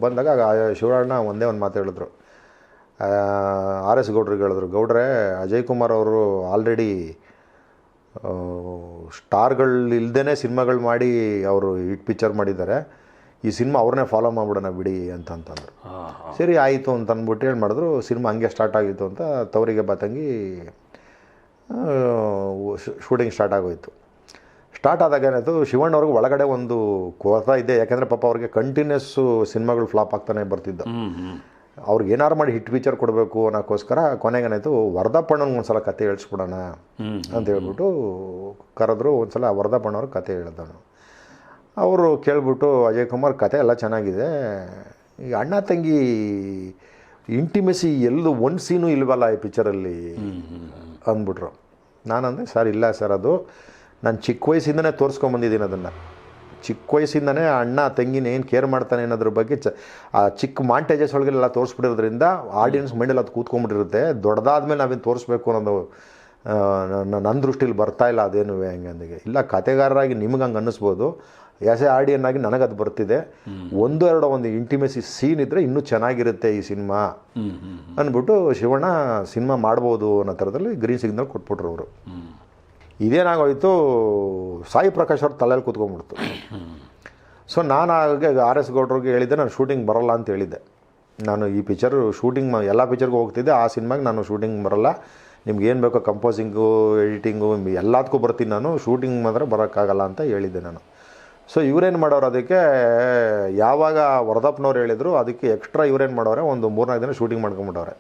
ಬಂದಾಗ ಶಿವರಾಣ್ಣ ಶಿವಣ್ಣ ಒಂದೇ ಒಂದು ಮಾತು ಹೇಳಿದ್ರು. ಆರ್ ಎಸ್ ಗೌಡ್ರಿಗೆ ಹೇಳಿದ್ರು ಗೌಡ್ರೆ ಅಜಯ್ ಕುಮಾರ್ ಅವರು ಆಲ್ರೆಡಿ ಸ್ಟಾರ್ಗಳು ಇಲ್ದೇ ಸಿನಿಮಾಗಳು ಮಾಡಿ ಅವರು ಹಿಟ್ ಪಿಕ್ಚರ್ ಮಾಡಿದ್ದಾರೆ. ಈ ಸಿನಿಮಾ ಅವ್ರನ್ನೇ ಫಾಲೋ ಮಾಡ್ಬಿಡೋಣ ಬಿಡಿ ಅಂತ ಅಂತಂದರು ಸರಿ ಆಯಿತು ಅಂತ ಅಂದ್ಬಿಟ್ಟು ಏನು ಮಾಡಿದ್ರು ಸಿನಿಮಾ ಹಂಗೆ ಸ್ಟಾರ್ಟ್ ಆಗಿತ್ತು ಅಂತ ತವರಿಗೆ ಬತ್ತಂಗಿ ಶೂಟಿಂಗ್ ಸ್ಟಾರ್ಟ್ ಆಗೋಯ್ತು. ಸ್ಟಾರ್ಟ್ ಆದಾಗ ಏನಾಯಿತು ಶಿವಣ್ಣ ಅವ್ರಿಗೆ ಒಳಗಡೆ ಒಂದು ಕೋತ ಇದೆ. ಯಾಕೆಂದರೆ ಪಾಪ ಅವ್ರಿಗೆ ಕಂಟಿನ್ಯೂಸ್ಸು ಸಿನಿಮಾಗಳು ಫ್ಲಾಪ್ ಆಗ್ತಾನೆ ಬರ್ತಿದ್ದ. ಅವ್ರಿಗೆ ಏನಾರು ಮಾಡಿ ಹಿಟ್ ಫೀಚರ್ ಕೊಡಬೇಕು ಅನ್ನೋಕ್ಕೋಸ್ಕರ ಕೊನೆಗೇನಾಯಿತು ವರದಪ್ಪಣ್ಣನಿಗೆ ಒಂದು ಸಲ ಕತೆ ಹೇಳ್ಸ್ಬಿಡೋಣ ಅಂತ ಹೇಳ್ಬಿಟ್ಟು ಕರೆದ್ರು. ಒಂದು ಸಲ ವರದಪ್ಪಣ್ಣವ್ರ ಕತೆ ಹೇಳ್ದನು ಅವರು ಕೇಳ್ಬಿಟ್ಟು ಅಜಯ್ ಕುಮಾರ್ ಕತೆ ಎಲ್ಲ ಚೆನ್ನಾಗಿದೆ. ಈ ಅಣ್ಣ ತಂಗಿ ಇಂಟಿಮೆಸಿ ಎಲ್ಲೂ ಒಂದು ಸೀನು ಇಲ್ವಲ್ಲ ಈ ಪಿಕ್ಚರಲ್ಲಿ ಅಂದ್ಬಿಟ್ರು. ನಾನಂದೆ ಸರ್ ಇಲ್ಲ ಸರ್ ಅದು ನಾನು ಚಿಕ್ಕ ವಯಸ್ಸಿಂದನೇ ತೋರಿಸ್ಕೊಂಬಂದಿದ್ದೀನಿ ಅದನ್ನು. ಚಿಕ್ಕ ವಯಸ್ಸಿಂದನೇ ಅಣ್ಣ ತಂಗಿನ ಏನು ಕೇರ್ ಮಾಡ್ತಾನೆ ಅನ್ನೋದ್ರ ಬಗ್ಗೆ ಚ ಆ ಚಿಕ್ಕ ಮಾಂಟೇಜಸ್ ಒಳಗೆಲ್ಲ ತೋರಿಸ್ಬಿಟ್ಟಿರೋದ್ರಿಂದ ಆಡಿಯನ್ಸ್ ಮೈಂಡಲ್ಲಿ ಅದು ಕೂತ್ಕೊಂಡ್ಬಿಟ್ಟಿರುತ್ತೆ. ದೊಡ್ಡದಾದ್ಮೇಲೆ ನಾವೇನು ತೋರಿಸ್ಬೇಕು ಅನ್ನೋದು ನನ್ನ ದೃಷ್ಟಿಲಿ ಬರ್ತಾ ಇಲ್ಲ ಅದೇನು ಹಂಗೆ ಅಂದಿಗೆ. ಇಲ್ಲ ಕತೆಗಾರರಾಗಿ ನಿಮ್ಗೆ ಹಂಗೆ ಅನ್ನಿಸ್ಬೋದು. ಆ್ಯಸ್ ಎ ಆಡಿಯನ್ ಆಗಿ ನನಗೆ ಅದು ಬರ್ತಿದೆ. ಒಂದು ಎರಡು ಒಂದು ಇಂಟಿಮೆಸಿ ಸೀನ್ ಇದ್ದರೆ ಇನ್ನೂ ಚೆನ್ನಾಗಿರುತ್ತೆ ಈ ಸಿನಿಮಾ. ಅಂದ್ಬಿಟ್ಟು ಶಿವಣ್ಣ ಸಿನಿಮಾ ಮಾಡ್ಬೋದು ಅನ್ನೋ ಥರದಲ್ಲಿ ಗ್ರೀನ್ ಸಿಗ್ನಲ್ ಕೊಟ್ಬಿಟ್ರು ಅವರು. ಇದೇನಾಗೋಯ್ತು, ಸಾಯಿ ಪ್ರಕಾಶ್ ಅವ್ರ ತಲೆಯಲ್ಲಿ ಕೂತ್ಕೊಂಡ್ಬಿಡ್ತು. ಸೊ ನಾನು ಆಗ ಆರ್ ಎಸ್ ಗೌಡ್ರಿಗೆ ಹೇಳಿದ್ದೆ, ನಾನು ಶೂಟಿಂಗ್ ಬರೋಲ್ಲ ಅಂತ ಹೇಳಿದ್ದೆ. ನಾನು ಈ ಪಿಕ್ಚರ್ ಶೂಟಿಂಗ್ ಎಲ್ಲ ಪಿಕ್ಚರ್ಗೂ ಹೋಗ್ತಿದ್ದೆ, ಆ ಸಿನಿಮಾಗೆ ನಾನು ಶೂಟಿಂಗ್ ಬರೋಲ್ಲ. ನಿಮ್ಗೆ ಏನು ಬೇಕೋ ಕಂಪೋಸಿಂಗು ಎಡಿಟಿಂಗು ಎಲ್ಲದಕ್ಕೂ ಬರ್ತೀನಿ ನಾನು ಶೂಟಿಂಗ್ ಮಾತ್ರ ಬರೋಕ್ಕಾಗಲ್ಲ ಅಂತ ಹೇಳಿದ್ದೆ ನಾನು. ಸೊ ಇವರೇನು ಮಾಡೋರು ಅದಕ್ಕೆ, ಯಾವಾಗ ವರದಪ್ಪನವ್ರು ಹೇಳಿದರು, ಅದಕ್ಕೆ ಎಕ್ಸ್ಟ್ರಾ ಇವ್ರೇನು ಮಾಡೋರೆ, ಒಂದು ಮೂರ್ನಾಲ್ಕು ದಿನ ಶೂಟಿಂಗ್ ಮಾಡ್ಕೊಂಬಿಟ್ಟವ್ರೆ.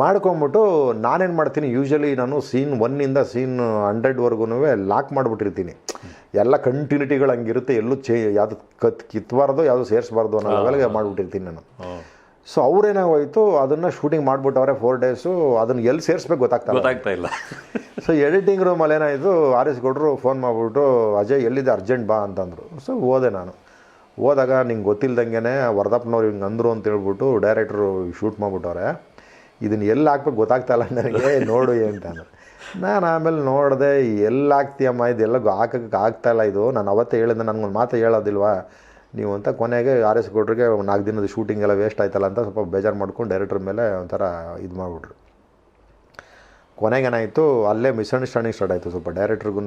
ಮಾಡ್ಕೊಂಬಿಟ್ಟು ನಾನೇನು ಮಾಡ್ತೀನಿ ಯೂಶ್ವಲಿ ನಾನು ಸೀನ್ ಒನ್ನಿಂದ ಸೀನ್ ಹಂಡ್ರೆಡ್ವರೆಗೂ ಲಾಕ್ ಮಾಡಿಬಿಟ್ಟಿರ್ತೀನಿ. ಎಲ್ಲ ಕಂಟಿನ್ಯೂಟಿಗಳು ಹಂಗಿರುತ್ತೆ ಎಲ್ಲೂ ಚೇ ಯಾವುದು ಕತ್ ಕಿತ್ತಬಾರ್ದು ಯಾವುದು ಸೇರಿಸಬಾರ್ದು ಅನ್ನೋ ಲೆವೆಲ್ಗೆ ಮಾಡಿಬಿಟ್ಟಿರ್ತೀನಿ ನಾನು. ಸೊ ಅವ್ರೇನಾಗೋಯ್ತು ಅದನ್ನು ಶೂಟಿಂಗ್ ಮಾಡಿಬಿಟ್ಟವ್ರೆ ಫೋರ್ ಡೇಸು ಅದನ್ನು ಎಲ್ಲಿ ಸೇರಿಸ್ಬೇಕು ಗೊತ್ತಾಗ್ತಾ ಗೊತ್ತಾಗ್ತಾ ಇಲ್ಲ. ಸೊ ಎಡಿಟಿಂಗ್ ರೂಮಲ್ಲಿ ಏನಾಯಿತು ಆರ್ ಎಸ್ ಗೌಡ್ರು ಫೋನ್ ಮಾಡಿಬಿಟ್ಟು ಅಜಯ್ ಎಲ್ಲಿದೆ ಅರ್ಜೆಂಟ್ ಬಾ ಅಂತಂದರು. ಸೊ ಹೋದೆ ನಾನು. ಹೋದಾಗ ನಿಂಗೆ ಗೊತ್ತಿಲ್ದಂಗೆ ವರದಪ್ಪನವ್ರು ಹಿಂಗೆ ಅಂದರು ಅಂತ ಹೇಳ್ಬಿಟ್ಟು ಡೈರೆಕ್ಟ್ರು ಶೂಟ್ ಮಾಡಿಬಿಟ್ಟವ್ರೆ. ಇದನ್ನು ಎಲ್ಲಿ ಹಾಕ್ಬೇಕು ಗೊತ್ತಾಗ್ತಾಯಿಲ್ಲ ನನಗೆ, ನೋಡು ಅಂತ ನಾನು ಆಮೇಲೆ ನೋಡಿದೆ ಎಲ್ಲಿ ಹಾಕ್ತೀಯಮ್ಮ ಇದೆಲ್ಲ ಹಾಕಕ್ಕೆ ಆಗ್ತಾಯಿಲ್ಲ ಇದು. ನಾನು ಅವತ್ತೇ ಹೇಳಿದೆ ನನಗೊಂದು ಮಾತು ಹೇಳೋದಿಲ್ವಾ? ನೀವು ಅಂತ ಕೊನೆಗೆ ಆರ್ ಎಸ್ ಕೊಟ್ರಿಗೆ ನಾಲ್ಕು ದಿನದ ಶೂಟಿಂಗ್ ಎಲ್ಲ ವೇಸ್ಟ್ ಆಯ್ತಲ್ಲ ಅಂತ ಸ್ವಲ್ಪ ಬೇಜಾರು ಮಾಡ್ಕೊಂಡು ಡೈರೆಕ್ಟ್ರ್ ಮೇಲೆ ಒಂಥರ ಇದು ಮಾಡಿಬಿಟ್ರು. ಕೊನೆಗೇನಾಯಿತು, ಅಲ್ಲೇ ಮಿಸ್ಅಂಡರ್ಸ್ಟ್ಯಾಂಡಿಂಗ್ ಸ್ಟಾರ್ಟ್ ಆಯಿತು ಸ್ವಲ್ಪ ಡೈರೆಕ್ಟ್ರಿಗೂ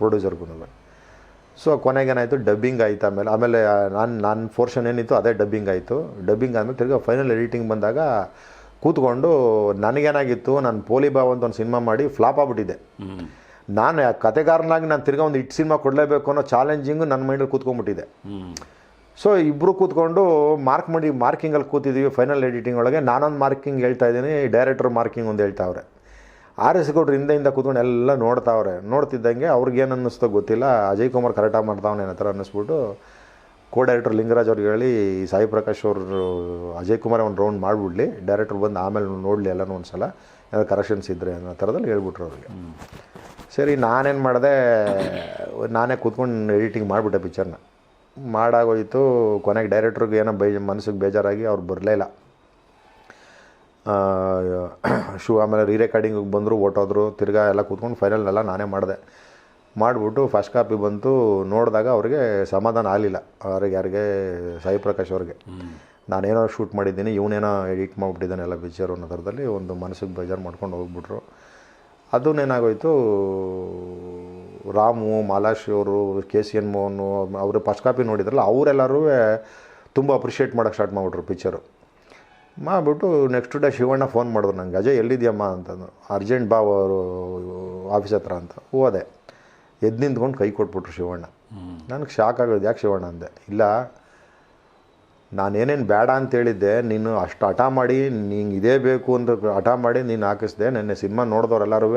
ಪ್ರೊಡ್ಯೂಸರ್ಗೂ ಸೊ ಕೊನೆಗೇನಾಯಿತು ಡಬ್ಬಿಂಗ್ ಆಯ್ತು ಆಮೇಲೆ ಆಮೇಲೆ ನಾನು ನನ್ನ ಪೋರ್ಷನ್ ಏನಿತ್ತು ಅದೇ ಡಬ್ಬಿಂಗ್ ಆಯಿತು. ಡಬ್ಬಿಂಗ್ ಆದಮೇಲೆ ತಿರ್ಗಿ ಫೈನಲ್ ಎಡಿಟಿಂಗ್ ಬಂದಾಗ ಕೂತ್ಕೊಂಡು ನನಗೇನಾಗಿತ್ತು ನಾನು ಪೋಲಿ ಬಾವ್ ಅಂತ ಒಂದು ಸಿನಿಮಾ ಮಾಡಿ ಫ್ಲಾಪ್ ಆಗ್ಬಿಟ್ಟಿದ್ದೆ ನಾನು ಕತೆಗಾರನಾಗಿ ನಾನು ತಿರ್ಗಿ ಒಂದು ಹಿಟ್ ಸಿನಿಮಾ ಕೊಡಲೇಬೇಕು ಅನ್ನೋ ಚಾಲೆಂಜಿಂಗು ನನ್ನ ಮೈಂಡಲ್ಲಿ ಕೂತ್ಕೊಂಡ್ಬಿಟ್ಟಿದೆ. ಸೊ ಇಬ್ಬರು ಕೂತ್ಕೊಂಡು ಮಾರ್ಕ್ ಮಾಡಿ ಮಾರ್ಕಿಂಗಲ್ಲಿ ಕೂತಿದ್ದೀವಿ ಫೈನಲ್ ಎಡಿಟಿಂಗ್ ಒಳಗೆ. ನಾನೊಂದು ಮಾರ್ಕಿಂಗ್ ಹೇಳ್ತಾ ಇದ್ದೀನಿ ಡೈರೆಕ್ಟರ್ ಮಾರ್ಕಿಂಗ್ ಒಂದು ಹೇಳ್ತಾವ್ರೆ. ಆರ್ ಎಸ್ ಗೌಡ್ರು ಹಿಂದೆ ಕೂತ್ಕೊಂಡು ಎಲ್ಲ ನೋಡ್ತಾವ್ರೆ. ನೋಡ್ತಿದ್ದಂಗೆ ಅವ್ರಿಗೇನು ಅನ್ನಿಸ್ತೋ ಗೊತ್ತಿಲ್ಲ. ಅಜಯ್ ಕುಮಾರ್ ಕರೆಕ್ಟಾಗಿ ಮಾಡ್ತಾವನೆ ಥರ ಅನ್ನಿಸ್ಬಿಟ್ಟು ಕೋ ಡೈರೆಕ್ಟರ್ ಲಿಂಗರಾಜ್ ಅವ್ರಿಗೆ ಹೇಳಿ ಸಾಯಿ ಪ್ರಕಾಶ್ ಅವರು, ಅಜಯ್ ಕುಮಾರ್ ಒಂದು ರೌಂಡ್ ಮಾಡಿಬಿಡ್ಲಿ. ಡೈರೆಕ್ಟ್ರ್ ಬಂದು ಆಮೇಲೆ ನೋಡಲಿ ಎಲ್ಲನೂ ಒಂದು ಸಲ ಏನಾದ್ರು ಕರೆಕ್ಷನ್ಸ್ ಇದ್ದರೆ ಅನ್ನೋ ಥರದಲ್ಲಿ ಹೇಳ್ಬಿಟ್ರು ಅವ್ರಿಗೆ. ಸರಿ, ನಾನೇನು ಮಾಡಿದೆ, ನಾನೇ ಕೂತ್ಕೊಂಡು ಎಡಿಟಿಂಗ್ ಮಾಡಿಬಿಟ್ಟೆ ಪಿಕ್ಚರ್ನ ಮಾಡಾಗೋಯಿತು. ಕೊನೆಗೆ ಡೈರೆಕ್ಟ್ರಿಗೆ ಏನೋ ಬೈ ಮನಸ್ಸಿಗೆ ಬೇಜಾರಾಗಿ ಅವ್ರು ಬರಲೇ ಇಲ್ಲ. ಶೂ, ಆಮೇಲೆ ರೀ ರೆಕಾರ್ಡಿಂಗಿಗೆ ಬಂದರು, ಓಟೋದ್ರು, ತಿರ್ಗಾ ಎಲ್ಲ ಕೂತ್ಕೊಂಡು ಫೈನಲ್ ಎಲ್ಲ ನಾನೇ ಮಾಡಿದೆ. ಮಾಡಿಬಿಟ್ಟು ಫಸ್ಟ್ ಕಾಪಿ ಬಂತು, ನೋಡಿದಾಗ ಅವ್ರಿಗೆ ಸಮಾಧಾನ ಆಗಲಿಲ್ಲ. ಅವ್ರಿಗೆ ಯಾರಿಗೆ, ಸಾಯಿ ಪ್ರಕಾಶ್ ಅವ್ರಿಗೆ. ನಾನೇನೋ ಶೂಟ್ ಮಾಡಿದ್ದೀನಿ, ಇವನೇನೋ ಎಡಿಟ್ ಮಾಡಿಬಿಟ್ಟಿದ್ದಾನೆ ಎಲ್ಲ ಪಿಕ್ಚರು ಅನ್ನೋ ಥರದಲ್ಲಿ ಒಂದು ಮನಸ್ಸಿಗೆ ಬೇಜಾರು ಮಾಡ್ಕೊಂಡು ಹೋಗ್ಬಿಟ್ರು. ಅದನ್ನೇನಾಗೋಯ್ತು, ರಾಮು, ಮಾಲಾಶ್ ಅವರು ಕೆ ಸಿ ಎನ್ ಮೋಹನು ಅವರು ಫಸ್ಟ್ ಕಾಪಿ ನೋಡಿದ್ರಲ್ಲ, ಅವರೆಲ್ಲರೂ, ತುಂಬ ಅಪ್ರಿಷಿಯೇಟ್ ಮಾಡೋಕ್ಕೆ ಸ್ಟಾರ್ಟ್ ಮಾಡಿಬಿಟ್ರು ಪಿಕ್ಚರು ಮಾಡಿಬಿಟ್ಟು ನೆಕ್ಸ್ಟ್ ಡೇ ಶಿವಣ್ಣ ಫೋನ್ ಮಾಡಿದ್ರು ನಂಗೆ, ಅಜಯ್ ಎಲ್ಲಿದ್ಯಮ್ಮ ಅಂತಂದು. ಅರ್ಜೆಂಟ್ ಬಾವ ಅವರು ಆಫೀಸ್ ಹತ್ರ ಅಂತ. ಹೋದೆ ಎದ್ದು ನಿಂತ್ಕೊಂಡು ಕೈ ಕೊಟ್ಬಿಟ್ರು ಶಿವಣ್ಣ. ನನಗೆ ಶಾಕ್ ಆಗೋದು. ಯಾಕೆ ಶಿವಣ್ಣ ಅಂದೆ. ಇಲ್ಲ ನಾನೇನೇನು ಬೇಡ ಅಂತ ಹೇಳಿದ್ದೆ. ನೀನು ಅಷ್ಟು ಹಠ ಮಾಡಿ, ನಿಂಗೆ ಇದೇ ಬೇಕು ಅಂತ ಹಠ ಮಾಡಿ ನೀನು ಹಾಕಿಸ್ದೆ. ನೆನ್ನೆ ಸಿನಿಮಾ ನೋಡಿದವ್ರೆಲ್ಲರೂ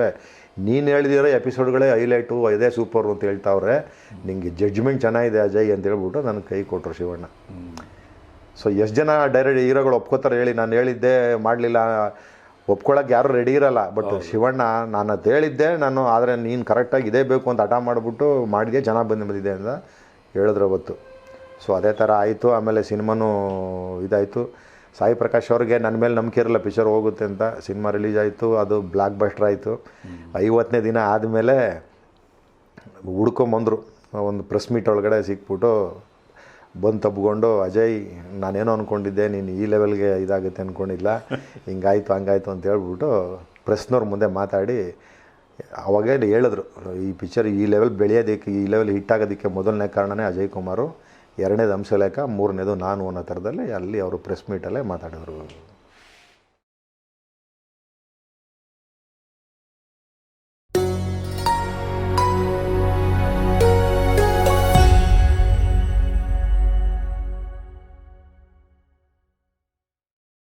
ನೀನು ಹೇಳಿದಿರೋ ಎಪಿಸೋಡ್ಗಳೇ ಹೈಲೈಟು ಇದೇ ಸೂಪರು ಅಂತ ಹೇಳ್ತಾವ್ರೆ. ನಿಂಗೆ ಜಡ್ಜ್ಮೆಂಟ್ ಚೆನ್ನಾಗಿದೆ ಅಜಯ್ ಅಂತ ಹೇಳ್ಬಿಟ್ಟು ನನಗೆ ಕೈ ಕೊಟ್ಟರು ಶಿವಣ್ಣ. ಸೊ ಎಷ್ಟು ಜನ ಡೈರೆಕ್ಟ್ ಹೀರೋಗಳು ಒಪ್ಕೋತಾರೆ ಹೇಳಿ ನಾನು ಹೇಳಿದ್ದೆ ಮಾಡಲಿಲ್ಲ. ಒಪ್ಕೊಳ್ಳೋಕೆ ಯಾರು ರೆಡಿ ಇರಲ್ಲ. ಬಟ್ ಶಿವಣ್ಣ ನಾನು ಅದು ಹೇಳಿದ್ದೆ ನಾನು ಆದರೆ ನೀನು ಕರೆಕ್ಟಾಗಿ ಇದೇ ಬೇಕು ಅಂತ ಹಠ ಮಾಡಿಬಿಟ್ಟು ಮಾಡಿದೆ ಜನ ಬಂದು ಬಂದಿದೆ ಅಂತ ಹೇಳಿದ್ರು ಅವತ್ತು. ಸೊ ಅದೇ ಥರ ಆಯಿತು. ಆಮೇಲೆ ಸಿನಿಮಾನೂ ಇದಾಯಿತು. ಸಾಯಿ ಪ್ರಕಾಶ್ ಅವ್ರಿಗೆ ನನ್ನ ಮೇಲೆ ನಂಬಿಕೆ ಇರಲ್ಲ ಪಿಕ್ಚರ್ ಹೋಗುತ್ತೆ ಅಂತ. ಸಿನಿಮಾ ರಿಲೀಸ್ ಆಯಿತು. ಅದು ಬ್ಲಾಕ್ ಬಸ್ಟರ್ ಆಯಿತು ಐವತ್ತನೇ ದಿನ ಆದಮೇಲೆ ಹುಡ್ಕೊಂಬಂದರು. ಒಂದು ಪ್ರೆಸ್ ಮೀಟ್ ಒಳಗಡೆ ಸಿಕ್ಬಿಟ್ಟು ಬಂದು ತಬ್ಕೊಂಡು, ಅಜಯ್, ನಾನೇನೋ ಅಂದ್ಕೊಂಡಿದ್ದೆ ನೀನು ಈ ಲೆವೆಲ್ಗೆ ಇದಾಗುತ್ತೆ ಅಂದ್ಕೊಂಡಿಲ್ಲ ಹಿಂಗಾಯ್ತು, ಹಂಗಾಯ್ತು ಅಂತ ಹೇಳ್ಬಿಟ್ಟು ಪ್ರೆಸ್ನವ್ರ ಮುಂದೆ ಮಾತಾಡಿ, ಅವಾಗೇ ಹೇಳಿದ್ರು, ಈ ಪಿಕ್ಚರ್ ಈ ಲೆವೆಲ್ ಬೆಳೆಯೋದಕ್ಕೆ, ಈ ಲೆವೆಲ್ ಹಿಟ್ ಆಗೋದಕ್ಕೆ ಮೊದಲನೇ ಕಾರಣನೇ ಅಜಯ್ ಕುಮಾರು. ಎರಡನೇದು ಅಂಶಲೇಖ ಮೂರನೇದು ನಾನು ಅನ್ನೋ ಥರದಲ್ಲಿ ಅಲ್ಲಿ ಅವರು ಪ್ರೆಸ್ ಮೀಟಲ್ಲೇ ಮಾತಾಡಿದ್ರು.